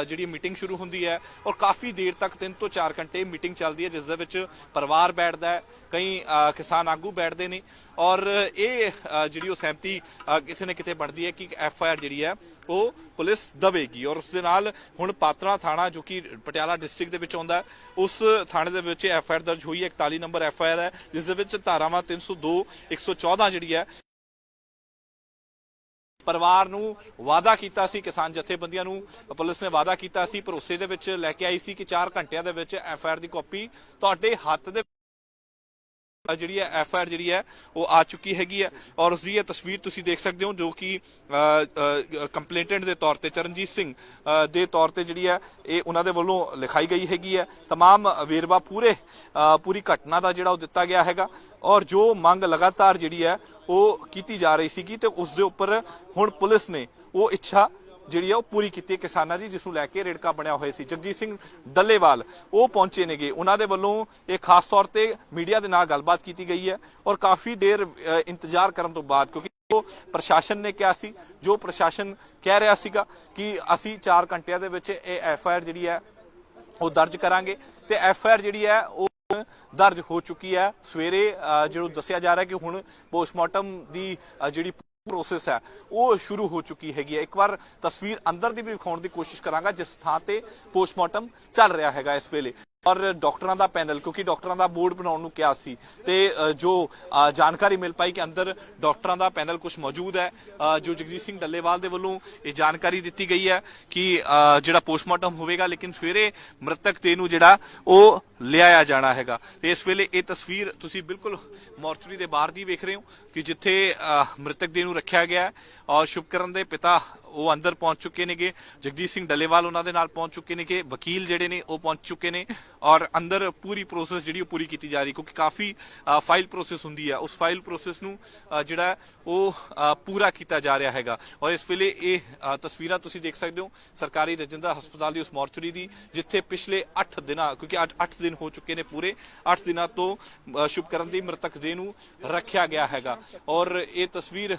ਜਿਹੜੀ ਮੀਟਿੰਗ ਸ਼ੁਰੂ ਹੁੰਦੀ ਹੈ ਔਰ ਕਾਫੀ ਦੇਰ ਤੱਕ 3 ਤੋਂ 4 ਘੰਟੇ ਮੀਟਿੰਗ ਚੱਲਦੀ ਹੈ ਜਿਸ ਦੇ ਵਿੱਚ ਪਰਿਵਾਰ ਬੈਠਦਾ ਹੈ ਕਈ ਕਿਸਾਨ ਆਗੂ ਬੈਠਦੇ ਨੇ ਔਰ ਇਹ ਜਿਹੜੀ ਉਹ ਸਹਿਮਤੀ ਅ, ਕਿਸੇ ਨੇ ਕਿਤੇ ਬਣਦੀ ਹੈ ਕਿ ਐਫ ਆਈ ਆਰ ਜਿਹੜੀ ਹੈ ਉਹ ਪੁਲਿਸ ਦਵੇਗੀ ਔਰ ਉਸ ਦੇ ਨਾਲ ਹੁਣ ਪਾਤਰਾ ਥਾਣਾ ਜੋ ਕਿ ਪਟਿਆਲਾ ਡਿਸਟ੍ਰਿਕਟ ਦੇ ਵਿੱਚ ਆਉਂਦਾ ਉਸ ਥਾਣੇ ਦੇ ਵਿੱਚ ਐਫ ਆਈ ਆਰ ਦਰਜ ਹੋਈ ਹੈ 41 ਨੰਬਰ ਐਫ ਆਈ ਆਰ ਹੈ ਜਿਸ ਦੇ ਵਿੱਚ ਧਾਰਾਵਾਂ 302 114 ਜਿਹੜੀ ਹੈ ਪਰਿਵਾਰ ਨੂੰ ਵਾਅਦਾ ਕੀਤਾ ਸੀ, ਕਿਸਾਨ ਜਥੇਬੰਦੀਆਂ ਨੂੰ, ਪੁਲਿਸ ਨੇ ਵਾਅਦਾ ਕੀਤਾ ਸੀ, ਭਰੋਸੇ ਦੇ ਵਿੱਚ ਲੈ ਕੇ ਆਈ ਸੀ ਕਿ 4 ਘੰਟਿਆਂ ਦੇ ਵਿੱਚ ਐਫ ਆਈ ਆਰ ਦੀ ਕਾਪੀ ਤੁਹਾਡੇ ਹੱਥ ਦੇ ਜਿਹੜੀ ਹੈ ਐਫ ਆਈ ਆਰ ਜਿਹੜੀ ਹੈ ਉਹ ਆ ਚੁੱਕੀ ਹੈਗੀ ਹੈ ਔਰ ਉਸ ਦੀ ਇਹ ਤਸਵੀਰ ਤੁਸੀਂ ਦੇਖ ਸਕਦੇ ਹੋ ਜੋ ਕਿ ਕੰਪਲੇਂਟੈਂਟ ਦੇ ਤੌਰ ਤੇ ਚਰਨਜੀਤ ਸਿੰਘ ਅ, ਦੇ ਤੌਰ ਤੇ ਜਿਹੜੀ ਹੈ ਇਹ ਉਹਨਾਂ ਦੇ ਵੱਲੋਂ ਲਿਖਾਈ ਗਈ ਹੈਗੀ ਹੈ तमाम ਵੇਰਵਾ ਪੂਰੇ ਅ, ਪੂਰੀ ਘਟਨਾ ਦਾ ਜਿਹੜਾ ਉਹ ਦਿੱਤਾ ਗਿਆ ਹੈਗਾ ਔਰ ਜੋ ਮੰਗ ਲਗਾਤਾਰ ਜਿਹੜੀ ਹੈ ਉਹ ਕੀਤੀ ਜਾ ਰਹੀ ਸੀਗੀ ਤੇ ਉਸ ਦੇ ਉੱਪਰ ਹੁਣ ਪੁਲਿਸ ਨੇ ਉਹ ਇੱਛਾ ਜਿਹੜੀ ਆ ਉਹ ਪੂਰੀ ਕੀਤੀ ਹੈ ਕਿਸਾਨਾਂ ਦੀ ਜਿਸ ਨੂੰ ਲੈ ਕੇ ਰੇੜਕਾ ਬਣਿਆ ਹੋਇਆ ਸੀ। ਜਗਜੀਤ ਸਿੰਘ ਡੱਲੇਵਾਲ ਉਹ ਪਹੁੰਚੇ ਨੇਗੇ। ਉਹਨਾਂ ਦੇ ਵੱਲੋਂ ਇਹ ਖਾਸ ਤੌਰ ਤੇ ਮੀਡੀਆ ਦੇ ਨਾਲ ਗੱਲਬਾਤ ਕੀਤੀ ਗਈ ਹੈ ਔਰ ਕਾਫੀ ਦੇਰ ਇੰਤਜ਼ਾਰ ਕਰਨ ਤੋਂ ਬਾਅਦ, ਕਿਉਂਕਿ ਜੋ ਪ੍ਰਸ਼ਾਸਨ ਨੇ ਕਿਹਾ ਸੀ, ਜੋ ਪ੍ਰਸ਼ਾਸਨ ਕਹਿ ਰਿਹਾ ਸੀਗਾ ਕਿ ਅਸੀਂ 4 ਘੰਟਿਆਂ ਦੇ ਵਿੱਚ ਇਹ ਐਫ ਆਈ ਆਰ ਜਿਹੜੀ ਹੈ, ਉਹ ਦਰਜ ਕਰਾਂਗੇ। ਤੇ ਐਫ ਆਈ ਆਰ ਜਿਹੜੀ ਹੈ, ਉਹ ਦਰਜ ਹੋ ਚੁੱਕੀ ਹੈ। ਸਵੇਰੇ ਜਿਹੜਾ ਦੱਸਿਆ ਜਾ ਰਿਹਾ ਕਿ ਹੁਣ ਪੋਸਟਮਾਰਟਮ ਦੀ ਜਿਹੜੀ ਪ੍ਰੋਸੈਸ ਹੈ, ਉਹ ਸ਼ੁਰੂ ਹੋ ਚੁੱਕੀ ਹੈਗੀ ਹੈ। ਇੱਕ ਵਾਰ ਤਸਵੀਰ ਅੰਦਰ ਦੀ ਵੀ ਵਿਖਾਉਣ ਦੀ ਕੋਸ਼ਿਸ਼ ਕਰਾਂਗਾ, ਜਿਸ ਥਾਂ ਤੇ ਪੋਸਟਮਾਰਟਮ ਚੱਲ ਰਿਹਾ ਹੈਗਾ ਇਸ ਵੇਲੇ। ਔਰ ਡਾਕਟਰਾਂ ਦਾ ਪੈਨਲ, ਕਿਉਂਕਿ ਡਾਕਟਰਾਂ ਦਾ ਬੋਰਡ ਬਣਾਉਣ ਨੂੰ ਕਿਹਾ ਸੀ। ਤੇ ਜੋ ਜਾਣਕਾਰੀ ਮਿਲ ਪਾਈ ਕਿ ਅੰਦਰ ਡਾਕਟਰਾਂ ਦਾ ਪੈਨਲ ਕੁਝ ਮੌਜੂਦ ਹੈ ਜੋ ਜਗਜੀਤ ਸਿੰਘ ਡੱਲੇਵਾਲ ਦੇ ਵੱਲੋਂ ਇਹ ਜਾਣਕਾਰੀ ਦਿੱਤੀ ਗਈ ਹੈ ਕਿ ਜਿਹੜਾ ਪੋਸਟਮਾਰਟਮ ਹੋਵੇਗਾ, ਲੇਕਿਨ ਸਵੇਰੇ ਮ੍ਰਿਤਕ ਦੇ ਨੂੰ ਜਿਹੜਾ ਉਹ ਲਿਆਇਆ ਜਾਣਾ ਹੈਗਾ। ਤੇ ਇਸ ਵੇਲੇ ਇਹ ਤਸਵੀਰ ਤੁਸੀਂ ਬਿਲਕੁਲ ਮੋਰਚਰੀ ਦੇ ਬਾਹਰ ਦੀ ਵੇਖ ਰਹੇ ਹੋ ਕਿ ਜਿੱਥੇ ਮ੍ਰਿਤਕ ਦੇ ਨੂੰ ਰੱਖਿਆ ਗਿਆ ਔਰ ਸ਼ੁਭਕਰਨ ਦੇ ਪਿਤਾ ਉਹ ਅੰਦਰ ਪਹੁੰਚ ਚੁੱਕੇ ਨੇਗੇ। ਜਗਜੀਤ ਸਿੰਘ ਡੱਲੇਵਾਲ ਉਹਨਾਂ ਦੇ ਨਾਲ ਪਹੁੰਚ ਚੁੱਕੇ ਨੇਗੇ। ਵਕੀਲ ਜਿਹੜੇ ਨੇ ਉਹ ਪਹੁੰਚ ਚੁੱਕੇ ਨੇ ਔਰ ਅੰਦਰ ਪੂਰੀ ਪ੍ਰੋਸੈਸ ਜਿਹੜੀ ਉਹ ਪੂਰੀ ਕੀਤੀ ਜਾ ਰਹੀ ਕਿਉਂਕਿ ਕਾਫੀ ਫਾਈਲ ਪ੍ਰੋਸੈਸ ਹੁੰਦੀ ਹੈ। ਉਸ ਫਾਈਲ ਪ੍ਰੋਸੈਸ ਨੂੰ ਜਿਹੜਾ ਉਹ ਪੂਰਾ ਕੀਤਾ ਜਾ ਰਿਹਾ ਹੈਗਾ। ਔਰ ਇਸ ਵੇਲੇ ਇਹ ਤਸਵੀਰਾਂ ਤੁਸੀਂ ਦੇਖ ਸਕਦੇ ਹੋ। ਸਰਕਾਰੀ ਰਜਿੰਦਰਾ ਹਸਪਤਾਲ ਦੀ ਉਸ ਮੋਰਚਰੀ ਦੀ, ਜਿੱਥੇ ਪਿਛਲੇ 8 ਦਿਨਾਂ, ਕਿਉਂਕਿ ਅੱਜ 8 ਦਿਨ ਹੋ ਚੁੱਕੇ ਨੇ ਪੂਰੇ। 8 ਦਿਨਾਂ ਤੋਂ ਸ਼ੁਭਕਰਨ ਦੀ ਮ੍ਰਿਤਕ ਦੇਹ ਨੂੰ ਰੱਖਿਆ ਗਿਆ ਹੈਗਾ। ਔਰ ਇਹ ਤਸਵੀਰ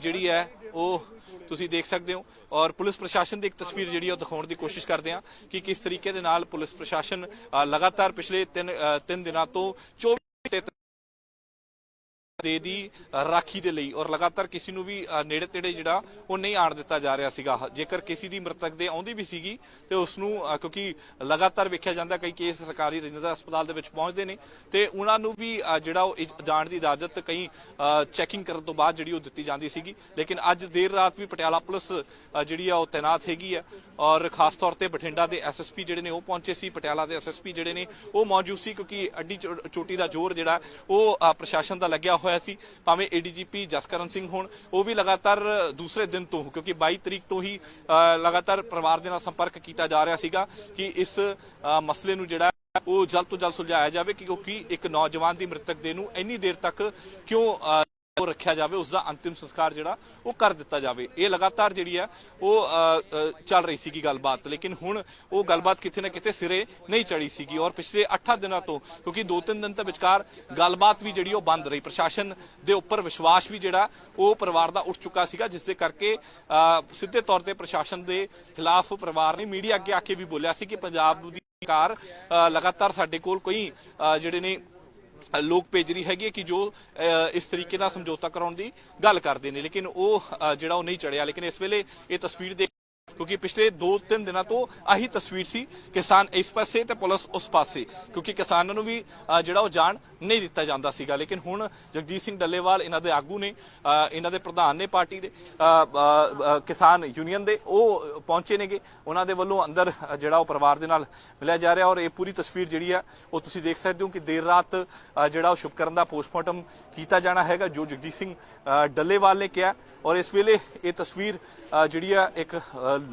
ਜਿਹੜੀ ਹੈ, ਉਹ ਤੁਸੀਂ ਦੇਖ ਸਕਦੇ ਹੋ ਔਰ ਪੁਲਿਸ ਪ੍ਰਸ਼ਾਸਨ ਦੀ ਇੱਕ ਤਸਵੀਰ ਜਿਹੜੀ ਉਹ ਦਿਖਾਉਣ ਦੀ ਕੋਸ਼ਿਸ਼ ਕਰਦੇ ਹਾਂ ਕਿ ਕਿਸ ਤਰੀਕੇ ਦੇ ਨਾਲ ਪੁਲਿਸ ਪ੍ਰਸ਼ਾਸਨ ਅ, ਲਗਾਤਾਰ ਪਿਛਲੇ 3 3 ਦਿਨਾਂ ਤੋਂ 24 ਤੇ ਦੇ ਦੀ ਰਾਖੀ ਦੇ ਲਈ ਔਰ ਲਗਾਤਾਰ ਕਿਸੇ ਨੂੰ ਵੀ ਨੇੜੇ ਤੇੜੇ ਜਿਹੜਾ ਉਹ ਨਹੀਂ ਆਣ ਦਿੱਤਾ ਜਾ ਰਿਹਾ ਸੀਗਾ। ਜੇਕਰ ਕਿਸੇ ਦੀ ਮ੍ਰਿਤਕ ਦੇ ਆਉਂਦੀ ਵੀ ਸੀਗੀ ਤੇ ਉਸ ਨੂੰ ਕਿਉਂਕਿ ਲਗਾਤਾਰ ਵੇਖਿਆ ਜਾਂਦਾ ਕਈ ਕੇਸ ਸਰਕਾਰੀ ਰਜਿੰਦਰਾ ਹਸਪਤਾਲ ਦੇ ਵਿੱਚ ਪਹੁੰਚਦੇ ਨੇ ਤੇ ਉਹਨਾਂ ਨੂੰ ਵੀ ਜਿਹੜਾ ਉਹ ਇਜ- ਜਾਣ ਦੀ ਇਜਾਜ਼ਤ ਕਈ ਚੈਕਿੰਗ ਕਰਨ ਤੋਂ ਬਾਅਦ ਜਿਹੜੀ ਉਹ ਦਿੱਤੀ ਜਾਂਦੀ ਸੀਗੀ। ਲੇਕਿਨ ਅੱਜ ਦੇਰ ਰਾਤ ਵੀ ਪਟਿਆਲਾ ਪੁਲਿਸ ਜਿਹੜੀ ਆ ਉਹ ਤਾਇਨਾਤ ਹੈਗੀ ਆ ਔਰ ਖਾਸ ਤੌਰ ਤੇ ਬਠਿੰਡਾ ਦੇ ਐਸਐਸਪੀ ਜਿਹੜੇ ਨੇ ਉਹ ਪਹੁੰਚੇ ਸੀ, ਪਟਿਆਲਾ ਦੇ ਐਸਐਸਪੀ ਜਿਹੜੇ ਨੇ ਉਹ ਮੌਜੂਦ ਸੀ ਕਿਉਂਕਿ ਅੱਡੀ ਚੋ- ਚੋਟੀ ਦਾ ਜ਼ੋਰ ਜਿਹੜਾ ਉਹ ਪ੍ਰਸ਼ਾਸਨ ਦਾ ਲੱਗਿਆ ਹੋਇਆ ਸੀ ਭਾਵੇਂ ਏਡੀਜੀਪੀ ਜਸਕਰਨ ਸਿੰਘ ਹੋਣ ਉਹ ਵੀ ਲਗਾਤਾਰ ਦੂਸਰੇ ਦਿਨ ਤੋਂ ਕਿਉਂਕਿ 22 ਤਰੀਕ ਤੋਂ ਹੀ ਅ, ਲਗਾਤਾਰ ਪਰਿਵਾਰ ਦੇ ਨਾਲ ਸੰਪਰਕ ਕੀਤਾ ਜਾ ਰਿਹਾ ਸੀਗਾ ਕਿ ਇਸ ਮਸਲੇ ਨੂੰ ਜਿਹੜਾ ਉਹ ਜਲਦ ਤੋਂ ਜਲਦ ਸੁਲਝਾਇਆ ਜਾਵੇ ਕਿਉਂਕਿ ਇੱਕ ਨੌਜਵਾਨ ਦੀ ਮ੍ਰਿਤਕ ਦੇ ਨੂੰ ਇੰਨੀ ਦੇਰ ਤੱਕ ਕਿਉਂ ਉਹ ਰੱਖਿਆ ਜਾਵੇ ਉਸ ਦਾ ਅੰਤਿਮ ਸੰਸਕਾਰ ਜਿਹੜਾ ਉਹ ਕਰ ਦਿੱਤਾ ਜਾਵੇ। ਇਹ ਲਗਾਤਾਰ ਜਿਹੜੀ ਹੈ ਉਹ ਚੱਲ ਰਹੀ ਸੀਗੀ ਗੱਲਬਾਤ। ਲੇਕਿਨ ਹੁਣ ਉਹ ਗੱਲਬਾਤ ਕਿਤੇ ਨਾ ਕਿਤੇ ਸਿਰੇ ਨਹੀਂ ਚੜੀ ਸੀਗੀ। ਔਰ ਪਿਛਲੇ 8 ਦਿਨਾਂ ਤੋਂ ਕਿਉਂਕਿ 2-3 ਦਿਨ ਤੋਂ ਵਿਚਕਾਰ ਗੱਲਬਾਤ ਵੀ ਜਿਹੜੀ ਉਹ ਬੰਦ ਰਹੀ। ਪ੍ਰਸ਼ਾਸਨ ਦੇ ਉੱਪਰ ਵਿਸ਼ਵਾਸ ਵੀ ਜਿਹੜਾ ਉਹ ਪਰਿਵਾਰ ਦਾ ਉੱਠ ਚੁੱਕਾ ਸੀਗਾ। ਜਿਸ ਦੇ ਕਰਕੇ ਅ, ਸਿੱਧੇ ਤੌਰ ਤੇ ਪ੍ਰਸ਼ਾਸਨ ਦੇ ਖਿਲਾਫ ਪਰਿਵਾਰ ਨੇ ਮੀਡੀਆ ਅੱਗੇ ਆ ਕੇ ਵੀ ਬੋਲਿਆ ਸੀ ਕਿ ਪੰਜਾਬ ਦੀ ਸਰਕਾਰ ਲਗਾਤਾਰ ਸਾਡੇ ਕੋਲ ਕੋਈ ਜਿਹੜੇ ਨੇ ਲੋਕ ਭੇਜ ਰਹੀ ਹੈਗੀ ਹੈ ਕਿ ਜੋ ਅ, ਇਸ ਤਰੀਕੇ ਨਾਲ ਸਮਝੌਤਾ ਕਰਾਉਣ ਦੀ ਗੱਲ ਕਰਦੇ ਨੇ ਲੇਕਿਨ ਉਹ ਜਿਹੜਾ ਉਹ ਨਹੀਂ ਚੜਿਆ। ਲੇਕਿਨ ਇਸ ਵੇਲੇ ਇਹ ਤਸਵੀਰ ਦੇ ਕਿਉਂਕਿ ਪਿਛਲੇ 2-3 ਦਿਨਾਂ ਤੋਂ ਆਹੀ ਤਸਵੀਰ ਸੀ ਕਿਸਾਨ ਇਸ ਪਾਸੇ ਤੇ ਪੁਲਿਸ ਉਸ ਪਾਸੇ ਕਿਉਂਕਿ ਕਿਸਾਨਾਂ ਨੂੰ ਵੀ ਜਿਹੜਾ ਉਹ ਜਾਣ ਨਹੀਂ ਦਿੱਤਾ ਜਾਂਦਾ ਸੀਗਾ ਲੇਕਿਨ ਹੁਣ ਜਗਜੀਤ ਸਿੰਘ ਡੱਲੇਵਾਲ ਇਹਨਾਂ ਦੇ ਆਗੂ ਨੇ ਇਹਨਾਂ ਦੇ ਪ੍ਰਧਾਨ ਨੇ ਪਾਰਟੀ ਦੇ ਕਿਸਾਨ ਯੂਨੀਅਨ ਦੇ ਉਹ ਪਹੁੰਚੇ ਨੇਗੇ ਉਹਨਾਂ ਦੇ ਵੱਲੋਂ ਅੰਦਰ ਜਿਹੜਾ ਉਹ ਪਰਿਵਾਰ ਦੇ ਨਾਲ ਮਿਲਿਆ ਜਾ ਰਿਹਾ ਔਰ ਇਹ ਪੂਰੀ ਤਸਵੀਰ ਜਿਹੜੀ ਆ ਉਹ ਤੁਸੀਂ ਦੇਖ ਸਕਦੇ ਹੋ ਕਿ ਦੇਰ ਰਾਤ ਜਿਹੜਾ ਉਹ ਸ਼ੁਭਕਰਨ ਦਾ ਪੋਸਟਮਾਰਟਮ ਕੀਤਾ ਜਾਣਾ ਹੈਗਾ ਜੋ ਜਗਜੀਤ ਸਿੰਘ ਡੱਲੇਵਾਲ ਨੇ ਕਿਹਾ ਔਰ ਇਸ ਵੇਲੇ ਇਹ ਤਸਵੀਰ ਜਿਹੜੀ ਆ ਇੱਕ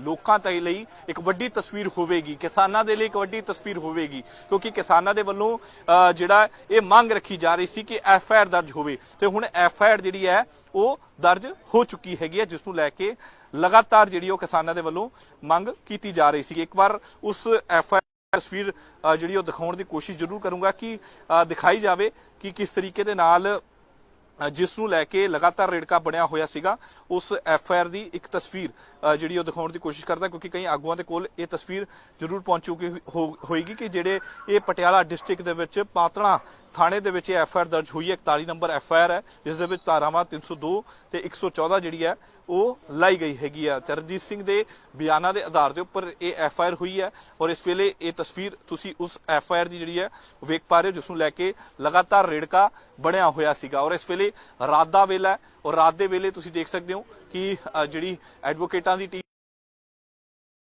ਲੋਕਾਂ ਦੇ ਲਈ ਇੱਕ ਵੱਡੀ ਤਸਵੀਰ ਹੋਵੇਗੀ, ਕਿਸਾਨਾਂ ਦੇ ਲਈ ਇੱਕ ਵੱਡੀ ਤਸਵੀਰ ਹੋਵੇਗੀ, ਕਿਉਂਕਿ ਕਿਸਾਨਾਂ ਦੇ ਵੱਲੋਂ ਜਿਹੜਾ ਇਹ ਮੰਗ ਰੱਖੀ ਜਾ ਰਹੀ ਸੀ ਕਿ ਐਫ ਆਈ ਆਰ ਦਰਜ ਹੋਵੇ, ਤੇ ਹੁਣ ਐਫ ਆਈ ਆਰ ਜਿਹੜੀ ਹੈ, ਉਹ ਦਰਜ ਹੋ ਚੁੱਕੀ ਹੈਗੀ ਹੈ, ਜਿਸ ਨੂੰ ਲੈ ਕੇ ਲਗਾਤਾਰ ਜਿਹੜੀ ਉਹ ਕਿਸਾਨਾਂ ਦੇ ਵੱਲੋਂ ਮੰਗ ਕੀਤੀ ਜਾ ਰਹੀ ਸੀ। ਇੱਕ ਵਾਰ ਉਸ ਐਫ ਆਈ ਤਸਵੀਰ ਜਿਹੜੀ ਉਹ ਦਿਖਾਉਣ ਦੀ ਕੋਸ਼ਿਸ਼ ਜ਼ਰੂਰ ਕਰੂੰਗਾ ਕਿ ਦਿਖਾਈ ਜਾਵੇ ਕਿ ਕਿਸ ਤਰੀਕੇ ਦੇ ਨਾਲ ਜਿਸ ਨੂੰ ਲੈ ਕੇ ਲਗਾਤਾਰ ਰੇੜਕਾ ਬਣਿਆ ਹੋਇਆ ਸੀਗਾ, ਉਸ ਐਫ ਆਈ ਆਰ ਦੀ ਇੱਕ ਤਸਵੀਰ ਜਿਹੜੀ ਉਹ ਦਿਖਾਉਣ ਦੀ ਕੋਸ਼ਿਸ਼ ਕਰਦਾ, ਕਿਉਂਕਿ ਕਈ ਆਗੂਆਂ ਦੇ ਕੋਲ ਇਹ ਤਸਵੀਰ ਜ਼ਰੂਰ ਪਹੁੰਚ ਚੁੱਕੀ ਹੋਏਗੀ ਕਿ ਜਿਹੜੇ ਇਹ ਪਟਿਆਲਾ ਡਿਸਟ੍ਰਿਕਟ ਦੇ ਵਿੱਚ ਪਾਤੜਾ ਥਾਣੇ ਦੇ ਵਿੱਚ ਇਹ ਐਫ ਆਈ ਆਰ ਦਰਜ ਹੋਈ ਹੈ 41 ਨੰਬਰ ਐਫ ਆਈ ਆਰ ਹੈ, ਜਿਸ ਦੇ ਵਿੱਚ ਧਾਰਾਵਾਂ 302 ਤੇ 114 ਜਿਹੜੀ ਹੈ ਉਹ ਲਾਈ ਗਈ ਹੈਗੀ ਆ। ਚਰਨਜੀਤ ਸਿੰਘ ਦੇ ਬਿਆਨਾਂ ਦੇ ਆਧਾਰ ਦੇ ਉੱਪਰ ਇਹ ਐਫ ਆਈ ਆਰ ਹੋਈ ਹੈ ਔਰ ਇਸ ਵੇਲੇ ਇਹ ਤਸਵੀਰ ਤੁਸੀਂ ਉਸ ਐਫ ਆਈ ਆਰ ਦੀ ਜਿਹੜੀ ਹੈ ਵੇਖ ਪਾ ਰਹੇ ਹੋ ਜਿਸ ਨੂੰ ਲੈ ਕੇ ਲਗਾਤਾਰ ਰੇੜਕਾ ਬਣਿਆ ਹੋਇਆ ਸੀਗਾ। ਔਰ ਇਸ ਵੇਲੇ ਰਾਤ ਦਾ ਵੇਲਾ ਔਰ ਰਾਤ ਦੇ ਵੇਲੇ ਤੁਸੀਂ ਦੇਖ ਸਕਦੇ ਹੋ ਕਿ ਜਿਹੜੀ ਐਡਵੋਕੇਟਾਂ ਦੀ ਟੀਮ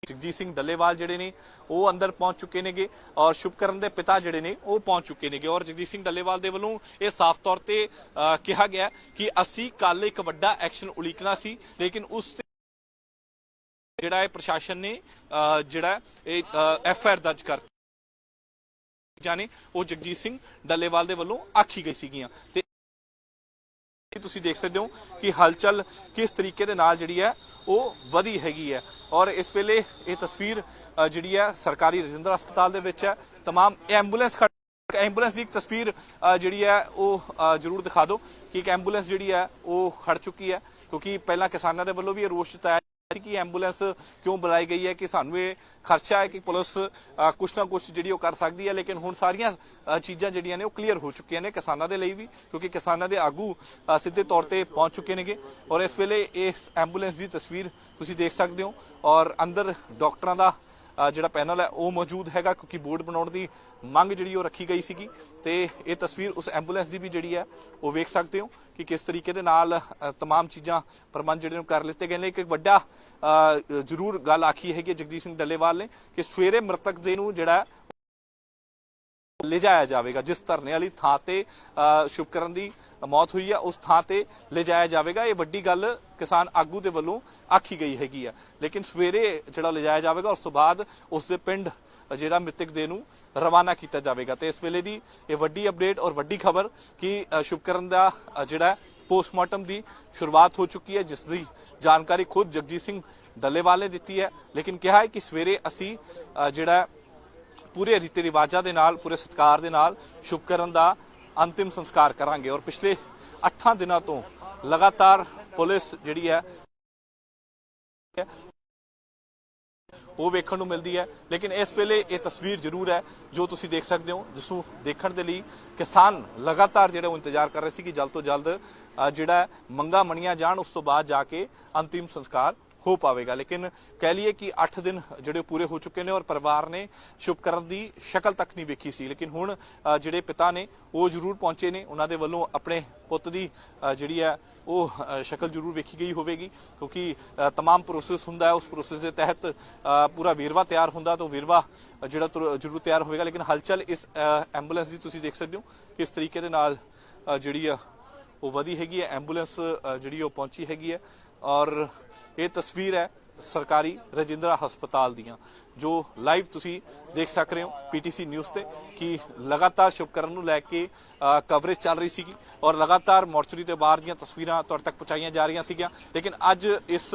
ਜਗਜੀਤ ਸਿੰਘ ਡੱਲੇਵਾਲ ਜਿਹੜੇ ਨੇ ਉਹ ਅੰਦਰ ਪਹੁੰਚ ਚੁੱਕੇ ਨੇਗੇ ਔਰ ਸ਼ੁਭਕਰਨ ਦੇ ਪਿਤਾ ਜਿਹੜੇ ਨੇ ਉਹ ਪਹੁੰਚ ਚੁੱਕੇ ਨੇਗੇ ਔਰ ਜਗਜੀਤ ਸਿੰਘ ਡੱਲੇਵਾਲ ਦੇ ਵੱਲੋਂ ਇਹ ਸਾਫ਼ ਤੌਰ ਤੇ ਕਿਹਾ ਗਿਆ ਕਿ ਅਸੀਂ ਕੱਲ ਇੱਕ ਵੱਡਾ ਐਕਸ਼ਨ ਉਲੀਕਣਾ ਸੀ ਲੇਕਿਨ ਉਸ ਜਿਹੜਾ ਹੈ ਪ੍ਰਸ਼ਾਸਨ ਨੇ ਅ, ਜਿਹੜਾ ਇਹ ਐਫ ਆਈ ਆਰ ਦਰਜ ਕਰ ਜਾਨੇ ਉਹ ਜਗਜੀਤ ਸਿੰਘ ਡੱਲੇਵਾਲ ਦੇ ਵੱਲੋਂ ਆਖੀ ਗਈ ਸੀਗੀਆਂ। ਤੇ ਤੁਸੀਂ ਦੇਖ ਸਕਦੇ ਹੋ ਕਿ ਹਲਚਲ ਕਿਸ ਤਰੀਕੇ ਦੇ ਨਾਲ ਜਿਹੜੀ ਹੈ ਉਹ ਵਧੀ ਹੈਗੀ ਹੈ ਔਰ ਇਸ ਵੇਲੇ ਇਹ ਤਸਵੀਰ ਅ, ਜਿਹੜੀ ਹੈ ਸਰਕਾਰੀ ਰਜਿੰਦਰ ਹਸਪਤਾਲ ਦੇ ਵਿੱਚ ਹੈ तमाम ਐਂਬੂਲੈਂਸ ਖੜ੍ਹ ਐਂਬੂਲੈਂਸ ਦੀ ਇੱਕ ਤਸਵੀਰ ਅ, ਜਿਹੜੀ ਹੈ ਉਹ ਅ, ਜ਼ਰੂਰ ਦਿਖਾ ਦਿਓ ਕਿ ਇੱਕ ਐਂਬੂਲੈਂਸ ਜਿਹੜੀ ਹੈ ਉਹ ਖੜ ਚੁੱਕੀ ਹੈ ਕਿਉਂਕਿ ਪਹਿਲਾਂ ਕਿਸਾਨਾਂ ਦੇ ਵੱਲੋਂ ਵੀ ਇਹ ਰੋਸ਼ ਜਤਾਇਆ ਸੀ ਕਿ ਐਂਬੂਲੈਂਸ ਕਿਉਂ ਬੁਲਾਈ ਗਈ ਹੈ ਕਿ ਸਾਨੂੰ ਇਹ ਖਰਚਾ ਹੈ ਕਿ ਪੁਲਿਸ ਅ, ਕੁਛ ਨਾ ਕੁਛ ਜਿਹੜੀ ਉਹ ਕਰ ਸਕਦੀ ਹੈ ਲੇਕਿਨ ਹੁਣ ਸਾਰੀਆਂ ਅ, ਚੀਜ਼ਾਂ ਜਿਹੜੀਆਂ ਨੇ ਉਹ ਕਲੀਅਰ ਹੋ ਚੁੱਕੀਆਂ ਨੇ ਕਿਸਾਨਾਂ ਦੇ ਲਈ ਵੀ ਕਿਉਂਕਿ ਕਿਸਾਨਾਂ ਦੇ ਆਗੂ ਅ, ਸਿੱਧੇ ਤੌਰ ਤੇ ਪਹੁੰਚ ਚੁੱਕੇ ਨੇਗੇ। ਔਰ ਇਸ ਵੇਲੇ ਇਸ ਐਂਬੂਲੈਂਸ ਦੀ ਤਸਵੀਰ ਤੁਸੀਂ ਦੇਖ ਸਕਦੇ ਹੋ ਔਰ ਅੰਦਰ ਡਾਕਟਰਾਂ ਦਾ ਜਿਹੜਾ ਪੈਨਲ ਹੈ ਉਹ ਮੌਜੂਦ ਹੈਗਾ ਕਿਉਂਕਿ ਬੋਰਡ ਬਣਾਉਣ ਦੀ ਮੰਗ ਜਿਹੜੀ ਉਹ ਰੱਖੀ ਗਈ ਸੀਗੀ। ਤੇ ਇਹ ਤਸਵੀਰ ਉਸ ਐਂਬੂਲੈਂਸ ਦੀ ਵੀ ਜਿਹੜੀ ਹੈ ਉਹ ਵੇਖ ਸਕਦੇ ਹੋ ਕਿ ਕਿਸ ਤਰੀਕੇ ਦੇ ਨਾਲ ਅ, ਤਮਾਮ ਚੀਜ਼ਾਂ ਪ੍ਰਬੰਧ ਜਿਹੜੇ ਨੂੰ ਕਰ ਲਿੱਤੇ ਗਏ ਨੇ। ਇੱਕ ਵੱਡਾ ਜ਼ਰੂਰ ਗੱਲ ਆਖੀ ਹੈਗੀ ਹੈ ਜਗਜੀਤ ਸਿੰਘ ਡੱਲੇਵਾਲ ਨੇ ਕਿ ਸਵੇਰੇ ਮ੍ਰਿਤਕ ਦੇ ਨੂੰ ਜਿਹੜਾ ਲਿਜਾਇਆ ਜਾਵੇਗਾ ਜਿਸ ਧਰਨੇ ਵਾਲੀ ਥਾਂ ਤੇ ਸ਼ੁਭਕਰਨ ਦੀ ਮੌਤ ਹੋਈ ਹੈ ਉਸ ਥਾਂ ਤੇ ਲਿਜਾਇਆ ਜਾਵੇਗਾ। ਇਹ ਵੱਡੀ ਗੱਲ ਕਿਸਾਨ ਆਗੂ ਦੇ ਵੱਲੋਂ ਆਖੀ ਗਈ ਹੈਗੀ ਆ। ਲੇਕਿਨ ਸਵੇਰੇ ਜਿਹੜਾ ਲਿਜਾਇਆ ਜਾਵੇਗਾ, ਉਸ ਤੋਂ ਬਾਅਦ ਉਸ ਦੇ ਪਿੰਡ ਜਿਹੜਾ ਮ੍ਰਿਤਕ ਦੇ ਨੂੰ ਰਵਾਨਾ ਕੀਤਾ ਜਾਵੇਗਾ। ਤੇ ਇਸ ਵੇਲੇ ਦੀ ਇਹ ਵੱਡੀ ਅਪਡੇਟ ਔਰ ਵੱਡੀ ਖਬਰ ਕਿ ਸ਼ੁਭਕਰਨ ਦਾ ਜਿਹੜਾ ਪੋਸਟਮਾਰਟਮ ਦੀ ਸ਼ੁਰੂਆਤ ਹੋ ਚੁੱਕੀ ਹੈ, ਜਿਸ ਦੀ ਜਾਣਕਾਰੀ ਖੁਦ ਜਗਜੀਤ ਸਿੰਘ ਡੱਲੇਵਾਲ ਨੇ ਦਿੱਤੀ ਹੈ। ਲੇਕਿਨ ਕਿਹਾ ਹੈ ਕਿ ਸਵੇਰੇ ਅਸੀਂ ਜਿਹੜਾ ਪੂਰੇ ਰੀਤੀ ਰਿਵਾਜਾਂ ਦੇ ਨਾਲ, ਪੂਰੇ ਸਤਿਕਾਰ ਦੇ ਨਾਲ ਸ਼ੁਭਕਰਨ ਦਾ ਅੰਤਿਮ ਸੰਸਕਾਰ ਕਰਾਂਗੇ ਔਰ ਪਿਛਲੇ 8 ਦਿਨਾਂ ਤੋਂ ਲਗਾਤਾਰ ਪੁਲਿਸ ਜਿਹੜੀ ਹੈ, ਉਹ ਵੇਖਣ ਨੂੰ ਮਿਲਦੀ ਹੈ। ਲੇਕਿਨ ਇਸ ਵੇਲੇ ਇਹ ਤਸਵੀਰ ਜ਼ਰੂਰ ਹੈ, ਜੋ ਤੁਸੀਂ ਦੇਖ ਸਕਦੇ ਹੋ, ਜਿਸ ਨੂੰ ਦੇਖਣ ਦੇ ਲਈ ਕਿਸਾਨ ਲਗਾਤਾਰ ਜਿਹੜਾ ਉਹ ਇੰਤਜ਼ਾਰ ਕਰ ਰਹੇ ਸੀ ਕਿ ਜਲਦ ਤੋਂ ਜਲਦ ਜਿਹੜਾ ਹੈ ਮੰਗਾ ਮੰਨੀਆਂ ਜਾਣ, ਉਸ ਤੋਂ ਬਾਅਦ ਜਾ ਕੇ ਅੰਤਿਮ ਸੰਸਕਾਰ ਹੋ ਪਾਵੇਗਾ ਲੇਕਿਨ ਕਹਿ ਲਈਏ ਕਿ 8 ਦਿਨ ਜਿਹੜੇ ਪੂਰੇ ਹੋ ਚੁੱਕੇ ਨੇ ਔਰ ਪਰਿਵਾਰ ਨੇ ਸ਼ੁਭਕਰਨ ਦੀ ਸ਼ਕਲ ਤੱਕ ਨਹੀਂ ਵੇਖੀ ਸੀ ਲੇਕਿਨ ਹੁਣ ਅ, ਜਿਹੜੇ ਪਿਤਾ ਨੇ ਉਹ ਜ਼ਰੂਰ ਪਹੁੰਚੇ ਨੇ ਉਹਨਾਂ ਦੇ ਵੱਲੋਂ ਆਪਣੇ ਪੁੱਤ ਦੀ ਅ, ਜਿਹੜੀ ਹੈ ਉਹ ਅ, ਸ਼ਕਲ ਜ਼ਰੂਰ ਵੇਖੀ ਗਈ ਹੋਵੇਗੀ ਕਿਉਂਕਿ ਅ, तमाम ਪ੍ਰੋਸੈਸ ਹੁੰਦਾ ਹੈ ਉਸ ਪ੍ਰੋਸੈਸ ਦੇ ਤਹਿਤ ਅ, ਪੂਰਾ ਵੇਰਵਾ ਤਿਆਰ ਹੁੰਦਾ ਤਾਂ ਉਹ ਵੇਰਵਾ ਅ, ਜਿਹੜਾ ਤੁਰ- ਜ਼ਰੂਰ ਤਿਆਰ ਹੋਵੇਗਾ ਲੇਕਿਨ ਹਲਚਲ ਇਸ ਅ, ਐਂਬੂਲੈਂਸ ਦੀ ਤੁਸੀਂ ਦੇਖ ਸਕਦੇ ਹੋ ਕਿਸ ਤਰੀਕੇ ਦੇ ਨਾਲ ਅ, ਜਿਹੜੀ ਆ ਉਹ ਵਧੀ ਹੈਗੀ ਹੈ ਐਂਬੂਲੈਂਸ ਅ, ਜਿਹੜੀ ਉਹ ਪਹੁੰਚੀ ਹੈਗੀ ਹੈ ਔਰ ਇਹ ਤਸਵੀਰ ਹੈ ਸਰਕਾਰੀ ਰਜਿੰਦਰਾ ਹਸਪਤਾਲ ਦੀਆਂ, ਜੋ ਲਾਈਵ ਤੁਸੀਂ ਦੇਖ ਸਕ ਰਹੇ ਹੋ ਪੀਟੀਸੀ ਨਿਊਜ਼ ਤੇ ਕਿ ਲਗਾਤਾਰ ਸ਼ੁਭਕਰਨ ਨੂੰ ਲੈ ਕੇ ਕਵਰੇਜ ਚੱਲ ਰਹੀ ਸੀਗੀ ਔਰ ਲਗਾਤਾਰ ਮੋਰਚਰੀ ਦੇ ਬਾਹਰ ਦੀਆਂ ਤਸਵੀਰਾਂ ਤੁਹਾਡੇ ਤੱਕ ਪਹੁੰਚਾਈਆਂ ਜਾ ਰਹੀਆਂ ਸੀਗੀਆਂ। ਲੇਕਿਨ ਅੱਜ ਇਸ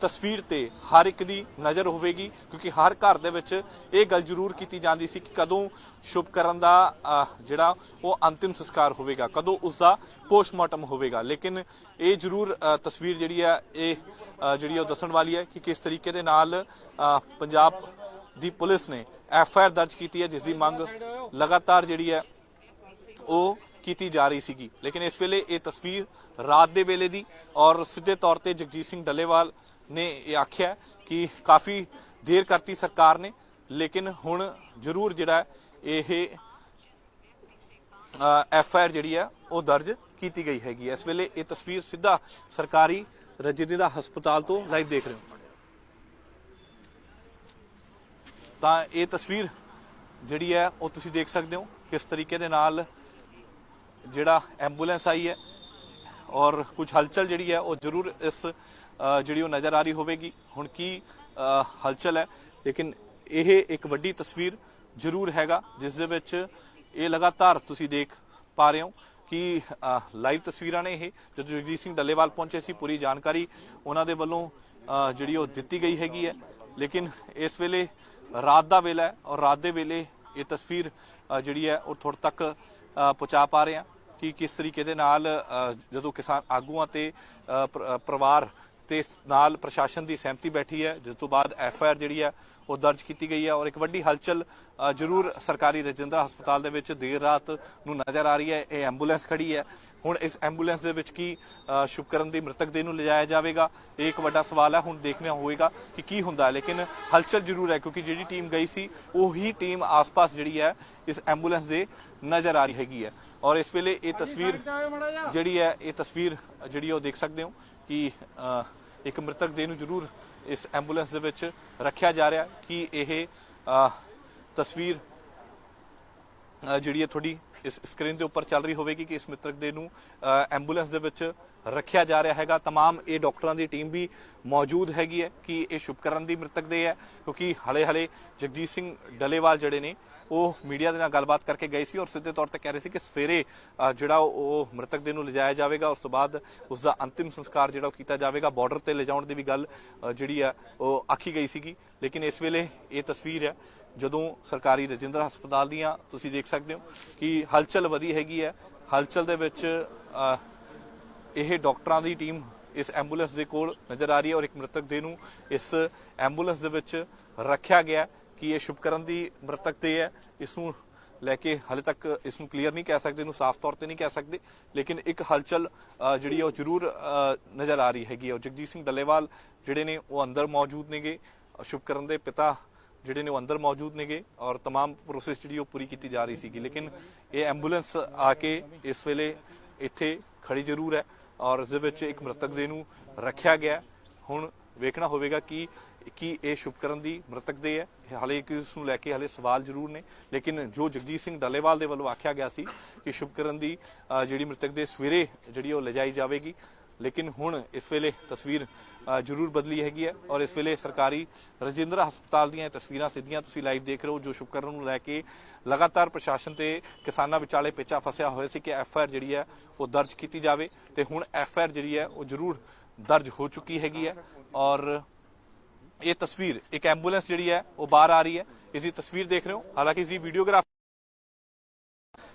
ਤਸਵੀਰ ਤੇ ਹਰ ਇੱਕ ਦੀ ਨਜ਼ਰ ਹੋਵੇਗੀ, ਕਿਉਂਕਿ ਹਰ ਘਰ ਦੇ ਵਿੱਚ ਇਹ ਗੱਲ ਜ਼ਰੂਰ ਕੀਤੀ ਜਾਂਦੀ ਸੀ ਕਿ ਕਦੋਂ ਸ਼ੁਭਕਰਨ ਦਾ ਜਿਹੜਾ ਉਹ ਅੰਤਿਮ ਸੰਸਕਾਰ ਹੋਵੇਗਾ, ਕਦੋਂ ਉਸ ਦਾ ਪੋਸਟਮਾਰਟਮ ਹੋਵੇਗਾ। ਲੇਕਿਨ ਇਹ ਜ਼ਰੂਰ ਤਸਵੀਰ ਜਿਹੜੀ ਹੈ, ਇਹ ਜਿਹੜੀ ਉਹ ਦੱਸਣ ਵਾਲੀ ਹੈ ਕਿ ਕਿਸ ਤਰੀਕੇ ਦੇ ਨਾਲ ਪੰਜਾਬ ਦੀ ਪੁਲਿਸ ਨੇ ਐਫ ਆਈ ਆਰ ਦਰਜ ਕੀਤੀ ਹੈ, ਜਿਸ ਦੀ ਮੰਗ ਲਗਾਤਾਰ ਜਿਹੜੀ ਹੈ ਉਹ ਕੀਤੀ ਜਾ ਰਹੀ ਸੀਗੀ। ਲੇਕਿਨ ਇਸ ਵੇਲੇ ਇਹ ਤਸਵੀਰ ਰਾਤ ਦੇ ਵੇਲੇ ਦੀ ਔਰ ਸਿੱਧੇ ਤੌਰ ਤੇ ਜਗਜੀਤ ਸਿੰਘ ਡੱਲੇਵਾਲ ਨੇ ਇਹ ਆਖਿਆ ਕਿ ਕਾਫੀ ਦੇਰ ਕਰਤੀ ਸਰਕਾਰ ਨੇ, ਲੇਕਿਨ ਹੁਣ ਜ਼ਰੂਰ ਜਿਹੜਾ ਇਹ ਐਫ ਆਈ ਆਰ ਜਿਹੜੀ ਹੈ ਉਹ ਦਰਜ ਕੀਤੀ ਗਈ ਹੈਗੀ ਹੈ। ਇਸ ਵੇਲੇ ਇਹ ਤਸਵੀਰ ਸਿੱਧਾ ਸਰਕਾਰੀ ਰਜਿੰਦਰਾ ਹਸਪਤਾਲ ਤੋਂ ਲਾਈਵ ਦੇਖ ਰਹੇ ਹੋ। ਤਾਂ ਇਹ ਤਸਵੀਰ ਜਿਹੜੀ ਹੈ ਉਹ ਤੁਸੀਂ ਦੇਖ ਸਕਦੇ ਹੋ ਕਿਸ ਤਰੀਕੇ ਦੇ ਨਾਲ ਜਿਹੜਾ ਐਂਬੂਲੈਂਸ ਆਈ ਹੈ ਔਰ ਕੁਝ ਹਲਚਲ ਜਿਹੜੀ ਹੈ ਉਹ ਜ਼ਰੂਰ ਇਸ ਜਿਹੜੀ ਉਹ ਨਜ਼ਰ ਆ ਰਹੀ ਹੋਵੇਗੀ। ਹੁਣ ਕੀ ਹਲਚਲ ਹੈ। ਲੇਕਿਨ ਇਹ ਇੱਕ ਵੱਡੀ ਤਸਵੀਰ ਜ਼ਰੂਰ ਹੈਗਾ, ਜਿਸ ਦੇ ਵਿੱਚ ਇਹ ਲਗਾਤਾਰ ਤੁਸੀਂ ਦੇਖ ਪਾ ਰਹੇ ਹੋ ਕਿ ਲਾਈਵ ਤਸਵੀਰਾਂ ਨੇ ਇਹ। ਜਦੋਂ ਜਗਜੀਤ ਸਿੰਘ ਡੱਲੇਵਾਲ ਪਹੁੰਚੇ ਸੀ, ਪੂਰੀ ਜਾਣਕਾਰੀ ਉਹਨਾਂ ਦੇ ਵੱਲੋਂ ਜਿਹੜੀ ਉਹ ਦਿੱਤੀ ਗਈ ਹੈਗੀ ਹੈ। ਲੇਕਿਨ ਇਸ ਵੇਲੇ ਰਾਤ ਦਾ ਵੇਲਾ ਹੈ ਔਰ ਰਾਤ ਦੇ ਵੇਲੇ ਇਹ ਤਸਵੀਰ ਜਿਹੜੀ ਹੈ, ਉਹ ਥੋੜ ਤੱਕ ਪਹੁੰਚਾ ਪਾ ਰਹੇ ਹਾਂ ਕਿ ਕਿਸ ਤਰੀਕੇ ਦੇ ਨਾਲ ਜਦੋਂ ਕਿਸਾਨ ਆਗੂਆਂ ਤੇ ਪਰਿਵਾਰ ਤੇ ਇਸ ਨਾਲ ਪ੍ਰਸ਼ਾਸਨ ਦੀ ਸਹਿਮਤੀ ਬੈਠੀ ਹੈ ਜਿਸ ਤੋਂ ਬਾਅਦ ਐਫ ਆਈ ਆਰ ਜਿਹੜੀ ਹੈ ਉਹ ਦਰਜ ਕੀਤੀ ਗਈ ਹੈ ਔਰ ਇੱਕ ਵੱਡੀ ਹਲਚਲ ਜ਼ਰੂਰ ਸਰਕਾਰੀ ਰਜਿੰਦਰਾ ਹਸਪਤਾਲ ਦੇ ਵਿੱਚ ਦੇਰ ਰਾਤ ਨੂੰ ਨਜ਼ਰ ਆ ਰਹੀ ਹੈ ਇਹ ਐਂਬੂਲੈਂਸ ਖੜੀ ਹੈ। ਹੁਣ ਇਸ ਐਂਬੂਲੈਂਸ ਦੇ ਵਿੱਚ ਕੀ ਸ਼ੁਭਕਰਨ ਦੀ ਮ੍ਰਿਤਕ ਦੇਹ ਨੂੰ ਲਿਜਾਇਆ ਜਾਵੇਗਾ? ਇਹ ਇੱਕ ਵੱਡਾ ਸਵਾਲ ਹੈ ਹੁਣ ਦੇਖਣਾ ਹੋਵੇਗਾ ਕਿ ਕੀ ਹੁੰਦਾ ਹੈ ਲੇਕਿਨ ਹਲਚਲ ਜ਼ਰੂਰ ਹੈ ਕਿਉਂਕਿ ਜਿਹੜੀ ਟੀਮ ਗਈ ਸੀ ਉਹੀ ਟੀਮ ਆਸ-ਪਾਸ ਜਿਹੜੀ ਹੈ ਇਸ ਐਂਬੂਲੈਂਸ ਦੇ ਨਜ਼ਰ ਆ ਰਹੀ ਹੈਗੀ ਹੈ। ਔਰ ਇਸ ਵੇਲੇ ਇਹ ਤਸਵੀਰ ਜਿਹੜੀ ਹੈ ਇਹ ਤਸਵੀਰ ਜਿਹੜੀ ਉਹ ਦੇਖ ਸਕਦੇ ਹੋ ਕਿ ਇੱਕ ਮ੍ਰਿਤਕ ਦੇਹ ਨੂੰ ਜ਼ਰੂਰ ਇਸ ਐਂਬੂਲੈਂਸ ਦੇ ਵਿੱਚ ਰੱਖਿਆ ਜਾ ਰਿਹਾ ਕਿ ਇਹ ਅ, ਤਸਵੀਰ ਜਿਹੜੀ ਹੈ ਤੁਹਾਡੀ ਇਸ ਸਕਰੀਨ ਦੇ ਉੱਪਰ ਚੱਲ ਰਹੀ ਹੋਵੇਗੀ ਕਿ ਇਸ ਮ੍ਰਿਤਕ ਦੇਹ ਨੂੰ ਅ, ਐਂਬੂਲੈਂਸ ਦੇ ਵਿੱਚ ਰੱਖਿਆ ਜਾ ਰਿਹਾ ਹੈਗਾ तमाम ਇਹ ਡਾਕਟਰਾਂ ਦੀ ਟੀਮ ਵੀ ਮੌਜੂਦ ਹੈਗੀ ਹੈ ਕਿ ਇਹ ਸ਼ੁਭਕਰਨ ਦੀ ਮ੍ਰਿਤਕ ਦੇਹ ਹੈ ਕਿਉਂਕਿ ਹਲੇ ਹਲੇ ਜਗਜੀਤ ਸਿੰਘ ਡਲੇਵਾਲ ਜਿਹੜੇ ਨੇ ਉਹ ਮੀਡੀਆ ਦੇ ਨਾਲ ਗੱਲਬਾਤ ਕਰਕੇ ਗਏ ਸੀ ਔਰ ਸਿੱਧੇ ਤੌਰ ਤੇ ਕਹਿ ਰਹੇ ਸੀ ਕਿ ਸਵੇਰੇ ਅ, ਜਿਹੜਾ ਉਹ ਉਹ ਮ੍ਰਿਤਕ ਦੇਹ ਨੂੰ ਲਿਜਾਇਆ ਜਾਵੇਗਾ ਉਸ ਤੋਂ ਬਾਅਦ ਉਸ ਦਾ ਅੰਤਿਮ ਸੰਸਕਾਰ ਜਿਹੜਾ ਉਹ ਕੀਤਾ ਜਾਵੇਗਾ ਬਾਰਡਰ ਤੇ ਲਿਜਾਉਣ ਦੀ ਵੀ ਗੱਲ ਅ, ਜਿਹੜੀ ਹੈ ਉਹ ਆਖੀ ਗਈ ਸੀਗੀ ਲੇਕਿਨ ਇਸ ਵੇਲੇ ਇਹ ਤਸਵੀਰ ਹੈ ਜਦੋਂ ਸਰਕਾਰੀ ਰਜਿੰਦਰਾ ਹਸਪਤਾਲ ਦੀਆਂ ਤੁਸੀਂ ਦੇਖ ਸਕਦੇ ਹੋ ਕਿ ਹਲਚਲ ਵਧੀ ਹੈਗੀ ਹੈ ਹਲਚਲ ਦੇ ਵਿੱਚ ਅ, ਇਹ ਡਾਕਟਰਾਂ ਦੀ ਟੀਮ ਇਸ ਐਂਬੂਲੈਂਸ ਦੇ ਕੋਲ ਨਜ਼ਰ ਆ ਰਹੀ ਹੈ ਔਰ ਇੱਕ ਮ੍ਰਿਤਕ ਦੇਹ ਨੂੰ ਇਸ ਐਂਬੂਲੈਂਸ ਦੇ ਵਿੱਚ ਰੱਖਿਆ ਗਿਆ ਹੈ ਕਿ ਇਹ ਸ਼ੁਭਕਰਨ ਦੀ ਮ੍ਰਿਤਕ ਦੇਹ ਹੈ ਇਸ ਨੂੰ ਲੈ ਕੇ ਹਾਲੇ ਤੱਕ ਇਸ ਨੂੰ ਕਲੀਅਰ ਨਹੀਂ ਕਹਿ ਸਕਦੇ ਇਹਨੂੰ ਸਾਫ਼ ਤੌਰ ਤੇ ਨਹੀਂ ਕਹਿ ਸਕਦੇ ਲੇਕਿਨ ਇੱਕ ਹਲਚਲ ਅ, ਜਿਹੜੀ ਹੈ ਉਹ ਜ਼ਰੂਰ ਅ, ਨਜ਼ਰ ਆ ਰਹੀ ਹੈਗੀ ਹੈ ਔਰ ਜਗਜੀਤ ਸਿੰਘ ਡੱਲੇਵਾਲ ਜਿਹੜੇ ਨੇ ਉਹ ਅੰਦਰ ਮੌਜੂਦ ਨੇਗੇ ਸ਼ੁਭਕਰਨ ਦੇ ਪਿਤਾ ਜਿਹੜੇ ਨੇ ਉਹ ਅੰਦਰ ਮੌਜੂਦ ਨੇਗੇ ਔਰ तमाम ਪ੍ਰੋਸੈਸ ਜਿਹੜੀ ਉਹ ਪੂਰੀ ਕੀਤੀ ਜਾ ਰਹੀ ਸੀਗੀ ਲੇਕਿਨ ਇਹ ਐਂਬੂਲੈਂਸ ਆ ਕੇ ਇਸ ਵੇਲੇ ਇੱਥੇ ਖੜੀ ਜ਼ਰੂਰ ਹੈ ਔਰ ਇਸ ਦੇ ਵਿੱਚ ਇੱਕ ਮ੍ਰਿਤਕ ਦੇਹ ਨੂੰ ਰੱਖਿਆ ਗਿਆ। ਹੁਣ ਵੇਖਣਾ ਹੋਵੇਗਾ ਕਿ, ਕੀ ਇਹ ਸ਼ੁਭਕਰਨ ਦੀ ਮ੍ਰਿਤਕ ਦੇਹ ਹੈ। ਹਾਲੇ ਕਿ ਇਸ ਨੂੰ ਲੈ ਕੇ ਹਾਲੇ ਸਵਾਲ ਜ਼ਰੂਰ ਨੇ। ਲੇਕਿਨ ਜੋ ਜਗਜੀਤ ਸਿੰਘ ਡੱਲੇਵਾਲ ਦੇ ਵੱਲੋਂ ਆਖਿਆ ਗਿਆ ਸੀ ਕਿ ਸ਼ੁਭਕਰਨ ਦੀ ਜਿਹੜੀ ਮ੍ਰਿਤਕ ਦੇਹ ਸਵੇਰੇ ਜਿਹੜੀ ਉਹ ਲਿਜਾਈ ਜਾਵੇਗੀ ਲੇਕਿਨ ਹੁਣ ਇਸ ਵੇਲੇ ਤਸਵੀਰ ਜ਼ਰੂਰ ਬਦਲੀ ਹੈਗੀ ਹੈ ਔਰ ਇਸ ਵੇਲੇ ਸਰਕਾਰੀ ਰਜਿੰਦਰਾ ਹਸਪਤਾਲ ਦੀਆਂ ਤਸਵੀਰਾਂ ਸਿੱਧੀਆਂ ਤੁਸੀਂ ਲਾਈਵ ਦੇਖ ਰਹੇ ਹੋ, ਜੋ ਸ਼ੁਭਕਰਨ ਨੂੰ ਲੈ ਕੇ ਲਗਾਤਾਰ ਪ੍ਰਸ਼ਾਸਨ ਤੇ ਕਿਸਾਨਾਂ ਵਿਚਾਲੇ ਪੇਚਾ ਫਸਿਆ ਹੋਇਆ ਸੀ ਕਿ ਐਫ ਆਈ ਆਰ ਜਿਹੜੀ ਹੈ ਉਹ ਦਰਜ ਕੀਤੀ ਜਾਵੇ ਤੇ ਹੁਣ ਐਫ ਆਈ ਆਰ ਜਿਹੜੀ ਹੈ ਉਹ ਜ਼ਰੂਰ ਦਰਜ ਹੋ ਚੁੱਕੀ ਹੈਗੀ ਹੈ ਔਰ ਇਹ ਤਸਵੀਰ, ਇੱਕ ਐਂਬੂਲੈਂਸ ਜਿਹੜੀ ਹੈ ਉਹ ਬਾਹਰ ਆ ਰਹੀ ਹੈ। ਇਸ ਦੀ ਤਸਵੀਰ ਦੇਖ ਰਹੇ ਹੋ, ਹਾਲਾਂਕਿ ਇਸ ਦੀ ਵੀਡੀਓਗ੍ਰਾਫੀ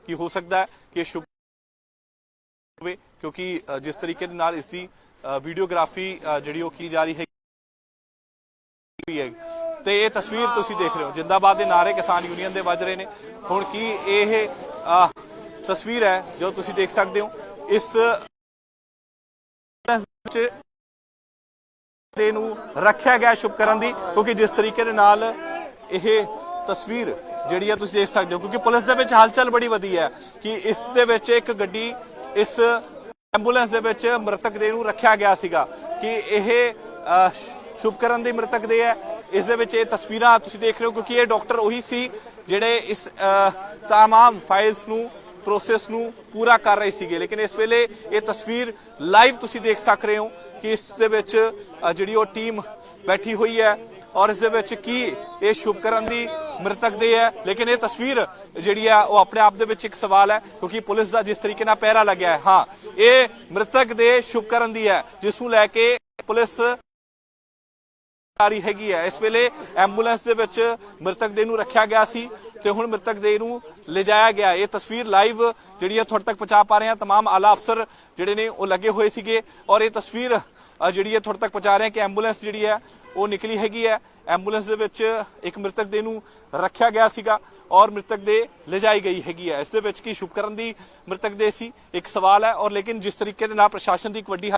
ਕੀ ਹੋ ਸਕਦਾ ਹੈ ਕਿ ਸ਼ੁਭ ਹੋਵੇ, ਕਿਉਂਕਿ ਜਿਸ ਤਰੀਕੇ ਦੇ ਨਾਲ ਇਸ ਦੀ ਵੀਡੀਓਗ੍ਰਾਫੀ ਜਿਹੜੀ ਉਹ ਕੀ ਜਾ ਰਹੀ ਹੈ। ਤੇ ਇਹ ਤਸਵੀਰ ਤੁਸੀਂ ਦੇਖ ਰਹੇ ਹੋ। ਜਿੰਦਾਬਾਦ ਦੇ ਨਾਰੇ ਕਿਸਾਨ ਯੂਨੀਅਨ ਦੇ ਵੱਜ ਰਹੇ ਨੇ। ਹੁਣ ਕੀ ਇਹ ਤਸਵੀਰ ਹੈ, ਜੋ ਤੁਸੀਂ ਦੇਖ ਸਕਦੇ ਹੋ। ਇਸ ਦੇ ਨੂੰ ਰੱਖਿਆ ਗਿਆ ਸ਼ੁਭਕਰਨ ਦੀ, ਕਿਉਂਕਿ ਜਿਸ ਤਰੀਕੇ ਦੇ ਨਾਲ ਇਹ ਤਸਵੀਰ ਜਿਹੜੀ ਹੈ ਤੁਸੀਂ ਦੇਖ ਸਕਦੇ ਹੋ, ਕਿਉਂਕਿ ਪੁਲਿਸ ਦੇ ਵਿੱਚ ਹਲਚਲ ਬੜੀ ਵਧੀ ਹੈ ਕਿ ਇਸ ਦੇ ਵਿੱਚ ਇੱਕ ਗੱਡੀ ਇਸ ਐਂਬੂਲੈਂਸ ਦੇ ਵਿੱਚ ਮ੍ਰਿਤਕ ਦੇਹ ਨੂੰ ਰੱਖਿਆ ਗਿਆ ਸੀਗਾ ਕਿ ਇਹ ਸ਼ੁਭਕਰਨ ਦੀ ਮ੍ਰਿਤਕ ਦੇਹ ਹੈ। ਇਸ ਦੇ ਵਿੱਚ ਇਹ ਤਸਵੀਰਾਂ ਤੁਸੀਂ ਦੇਖ ਰਹੇ ਹੋ ਕਿਉਂਕਿ ਇਹ ਡਾਕਟਰ ਉਹੀ ਸੀ ਜਿਹੜੇ ਇਸ ਅਹ, ਤਮਾਮ ਫਾਈਲਸ ਨੂੰ ਪ੍ਰੋਸੈਸ ਨੂੰ ਪੂਰਾ ਕਰ ਰਹੇ ਸੀਗੇ। ਲੇਕਿਨ ਇਸ ਵੇਲੇ ਇਹ ਤਸਵੀਰ ਲਾਈਵ ਤੁਸੀਂ ਦੇਖ ਸਕ ਰਹੇ ਹੋ ਕਿ ਇਸ ਦੇ ਵਿੱਚ ਜਿਹੜੀ ਉਹ ਟੀਮ ਬੈਠੀ ਹੋਈ ਹੈ ਔਰ ਇਸ ਦੇ ਵਿੱਚ ਕੀ ਇਹ ਸ਼ੁਭਕਰਨ ਦੀ ਮ੍ਰਿਤਕ ਦੇ ਹੈ? ਲੇਕਿਨ ਇਹ ਤਸਵੀਰ ਜਿਹੜੀ ਹੈ, ਉਹ ਆਪਣੇ ਆਪ ਦੇ ਵਿੱਚ ਇੱਕ ਸਵਾਲ ਹੈ, ਕਿਉਂਕਿ ਪੁਲਿਸ ਦਾ ਜਿਸ ਤਰੀਕੇ ਨਾਲ ਪਹਿਰਾ ਲੱਗਿਆ ਹੈ, ਹਾਂ, ਇਹ ਮ੍ਰਿਤਕ ਦੇ ਸ਼ੁਭਕਰਨ ਦੀ ਹੈ, ਜਿਸ ਨੂੰ ਲੈ ਕੇ ਪੁਲਿਸ ਆ ਰਹੀ ਹੈਗੀ ਹੈ ਇਸ ਵੇਲੇ ਐਂਬੂਲੈਂਸ ਦੇ ਵਿੱਚ ਮ੍ਰਿਤਕ ਦੇਹ ਨੂੰ ਰੱਖਿਆ ਗਿਆ ਸੀ ਤੇ ਹੁਣ ਮ੍ਰਿਤਕ ਦੇਹ ਨੂੰ ਲਿਜਾਇਆ ਗਿਆ ਇਹ ਤਸਵੀਰ ਲਾਈਵ ਜਿਹੜੀ ਹੈ ਤੁਹਾਡੇ ਤੱਕ ਪਹੁੰਚਾ ਪਾ ਰਹੇ ਹਾਂ तमाम ਆਲਾ ਅਫਸਰ ਜਿਹੜੇ ਨੇ ਉਹ ਲੱਗੇ ਹੋਏ ਸੀਗੇ ਔਰ ਇਹ ਤਸਵੀਰ ਅ, ਜਿਹੜੀ ਹੈ ਤੁਹਾਡੇ ਤੱਕ ਪਹੁੰਚਾ ਰਹੇ ਹਾਂ ਕਿ ਐਂਬੂਲੈਂਸ ਜਿਹੜੀ ਹੈ ਉਹ ਨਿਕਲੀ ਹੈਗੀ ਹੈ ਐਂਬੂਲੈਂਸ ਦੇ ਵਿੱਚ ਇੱਕ ਮ੍ਰਿਤਕ ਦੇਹ ਨੂੰ ਰੱਖਿਆ ਗਿਆ ਸੀਗਾ ਔਰ ਮ੍ਰਿਤਕ ਦੇਹ ਲਿਜਾਈ ਗਈ ਹੈਗੀ ਹੈ ਇਸ ਦੇ ਵਿੱਚ ਕੀ ਸ਼ੁਭਕਰਨ ਦੀ ਮ੍ਰਿਤਕ ਦੇਹ ਸੀ ਇੱਕ ਸਵਾਲ ਹੈ ਔਰ ਲੇਕਿਨ ਜਿਸ ਤਰੀਕੇ ਦੇ ਨਾਲ ਪ੍ਰਸ਼ਾਸਨ ਦੀ ਇੱਕ ਵੱਡੀ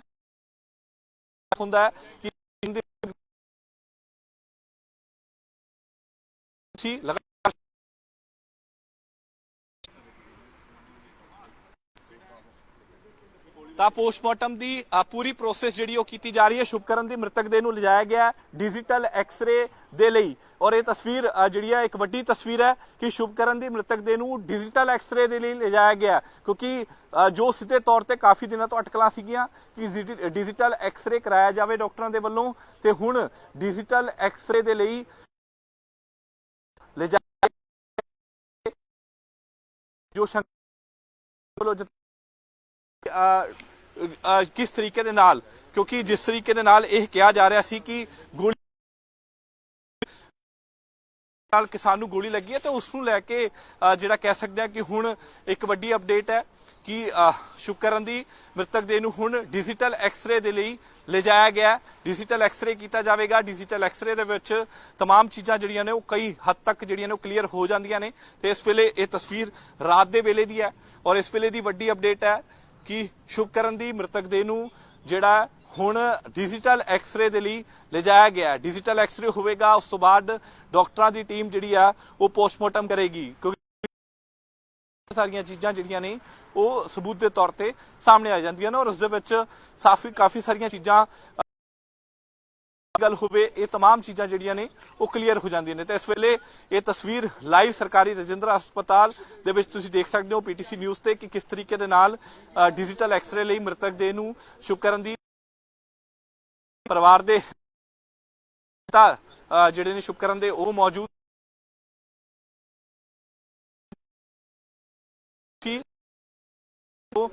ਹੁੰਦਾ ਹੈ ਕਿ ਤੁਸੀਂ ਲਗਾਤਾਰ ਤਾਂ ਪੋਸਟਮਾਰਟਮ ਦੀ ਪੂਰੀ ਪ੍ਰੋਸੈਸ ਜਿਹੜੀ ਉਹ ਕੀਤੀ ਜਾ ਰਹੀ ਹੈ। ਸ਼ੁਭਕਰਨ ਦੀ ਮ੍ਰਿਤਕ ਦੇਹ ਨੂੰ ਲਿਜਾਇਆ ਗਿਆ ਡਿਜੀਟਲ ਐਕਸ-ਰੇ ਦੇ ਲਈ। ਔਰ ਇਹ ਤਸਵੀਰ ਜਿਹੜੀ ਹੈ, ਇੱਕ ਵੱਡੀ ਤਸਵੀਰ ਹੈ ਕਿ ਸ਼ੁਭਕਰਨ ਦੀ ਮ੍ਰਿਤਕ ਦੇਹ ਨੂੰ ਡਿਜੀਟਲ ਐਕਸ-ਰੇ ਦੇ ਲਈ ਲਿਜਾਇਆ ਗਿਆ ਕਿਉਂਕਿ ਜੋ ਸਿੱਧੇ ਤੌਰ ਤੇ ਕਾਫੀ ਦਿਨਾਂ ਤੋਂ ਅਟਕਲਾਂ ਸੀਗੀਆਂ ਕਿ ਡਿਜੀਟਲ ਐਕਸ-ਰੇ ਕਰਾਇਆ ਜਾਵੇ ਡਾਕਟਰਾਂ ਦੇ ਵੱਲੋਂ। ਤੇ ਹੁਣ ਡਿਜੀਟਲ ਐਕਸ-ਰੇ ਦੇ ਲਈ ਜੋ ਸ਼ੰਕ ਵੱਲੋਂ ਕਿਸ ਤਰੀਕੇ ਦੇ ਨਾਲ? ਕਿਉਂਕਿ ਜਿਸ ਤਰੀਕੇ ਦੇ ਨਾਲ ਇਹ ਕਿਹਾ ਜਾ ਰਿਹਾ ਸੀ ਕਿ ਗੋਲੀ ਨਾਲ ਕਿਸਾਨ ਨੂੰ ਗੋਲੀ ਲੱਗੀ ਹੈ ਤੇ ਉਸ ਨੂੰ ਲੈ ਕੇ ਅ, ਜਿਹੜਾ ਕਹਿ ਸਕਦੇ ਆ ਕਿ ਹੁਣ ਇੱਕ ਵੱਡੀ ਅਪਡੇਟ ਹੈ ਕਿ ਅ, ਸ਼ੁਕਰਨ ਦੀ ਮ੍ਰਿਤਕ ਦੇਹ ਨੂੰ ਹੁਣ ਡਿਜੀਟਲ ਐਕਸ-ਰੇ ਦੇ ਲਈ ਲਿਜਾਇਆ ਗਿਆ ਡਿਜੀਟਲ ਐਕਸ-ਰੇ ਕੀਤਾ ਜਾਵੇਗਾ ਡਿਜੀਟਲ ਐਕਸ-ਰੇ ਦੇ ਵਿੱਚ तमाम ਚੀਜ਼ਾਂ ਜਿਹੜੀਆਂ ਨੇ ਉਹ ਕਈ ਹੱਦ ਤੱਕ ਜਿਹੜੀਆਂ ਨੇ ਉਹ ਕਲੀਅਰ ਹੋ ਜਾਂਦੀਆਂ ਨੇ ਤੇ ਇਸ ਵੇਲੇ ਇਹ ਤਸਵੀਰ ਰਾਤ ਦੇ ਵੇਲੇ ਦੀ ਹੈ ਔਰ ਇਸ ਵੇਲੇ ਦੀ ਵੱਡੀ ਅਪਡੇਟ ਹੈ ਕਿ ਸ਼ੁਭਕਰਨ ਦੀ ਮ੍ਰਿਤਕ ਦੇਹ ਨੂੰ ਜਿਹੜਾ ਹੁਣ ਡਿਜੀਟਲ ਐਕਸ-ਰੇ ਦੇ ਲਈ ਲਿਜਾਇਆ ਗਿਆ ਹੈ। ਡਿਜੀਟਲ ਐਕਸ-ਰੇ ਹੋਵੇਗਾ ਉਸ ਤੋਂ ਬਾਅਦ ਡਾਕਟਰਾਂ ਦੀ ਟੀਮ ਜਿਹੜੀ ਆ ਉਹ ਪੋਸਟਮਾਰਟਮ ਕਰੇਗੀ ਕਿਉਂਕਿ ਸਾਰੀਆਂ ਚੀਜ਼ਾਂ ਜਿਹੜੀਆਂ ਨੇ ਉਹ ਸਬੂਤ ਦੇ ਤੌਰ ਤੇ ਸਾਹਮਣੇ ਆ ਜਾਂਦੀਆਂ ਨੇ ਔਰ ਉਸ ਦੇ ਵਿੱਚ ਕਾਫੀ ਕਾਫੀ ਸਾਰੀਆਂ ਚੀਜ਼ਾਂ ਅ, ਗੱਲ ਹੋਵੇ ਇਹ तमाम ਚੀਜ਼ਾਂ ਜਿਹੜੀਆਂ ਨੇ ਉਹ ਕਲੀਅਰ ਹੋ ਜਾਂਦੀਆਂ ਨੇ ਤੇ ਇਸ ਵੇਲੇ ਇਹ ਤਸਵੀਰ ਲਾਈਵ ਸਰਕਾਰੀ ਰਜਿੰਦਰਾ ਹਸਪਤਾਲ ਦੇ ਵਿੱਚ ਤੁਸੀਂ ਦੇਖ ਸਕਦੇ ਹੋ ਪੀਟੀਸੀ ਨਿਊਜ਼ ਤੇ ਕਿ ਕਿਸ ਤਰੀਕੇ ਦੇ ਨਾਲ ਅ, ਡਿਜੀਟਲ ਐਕਸ-ਰੇ ਲਈ ਮ੍ਰਿਤਕ ਦੇਹ ਨੂੰ ਸ਼ੁਕਰਨ ਦੀ ਪਰਿਵਾਰ ਦੇ ਤਾਂ ਅ, ਜਿਹੜੇ ਨੇ ਸ਼ੁਭਕਰਨ ਦੇ ਉਹ ਮੌਜੂਦ ਸੀ। ਉਹ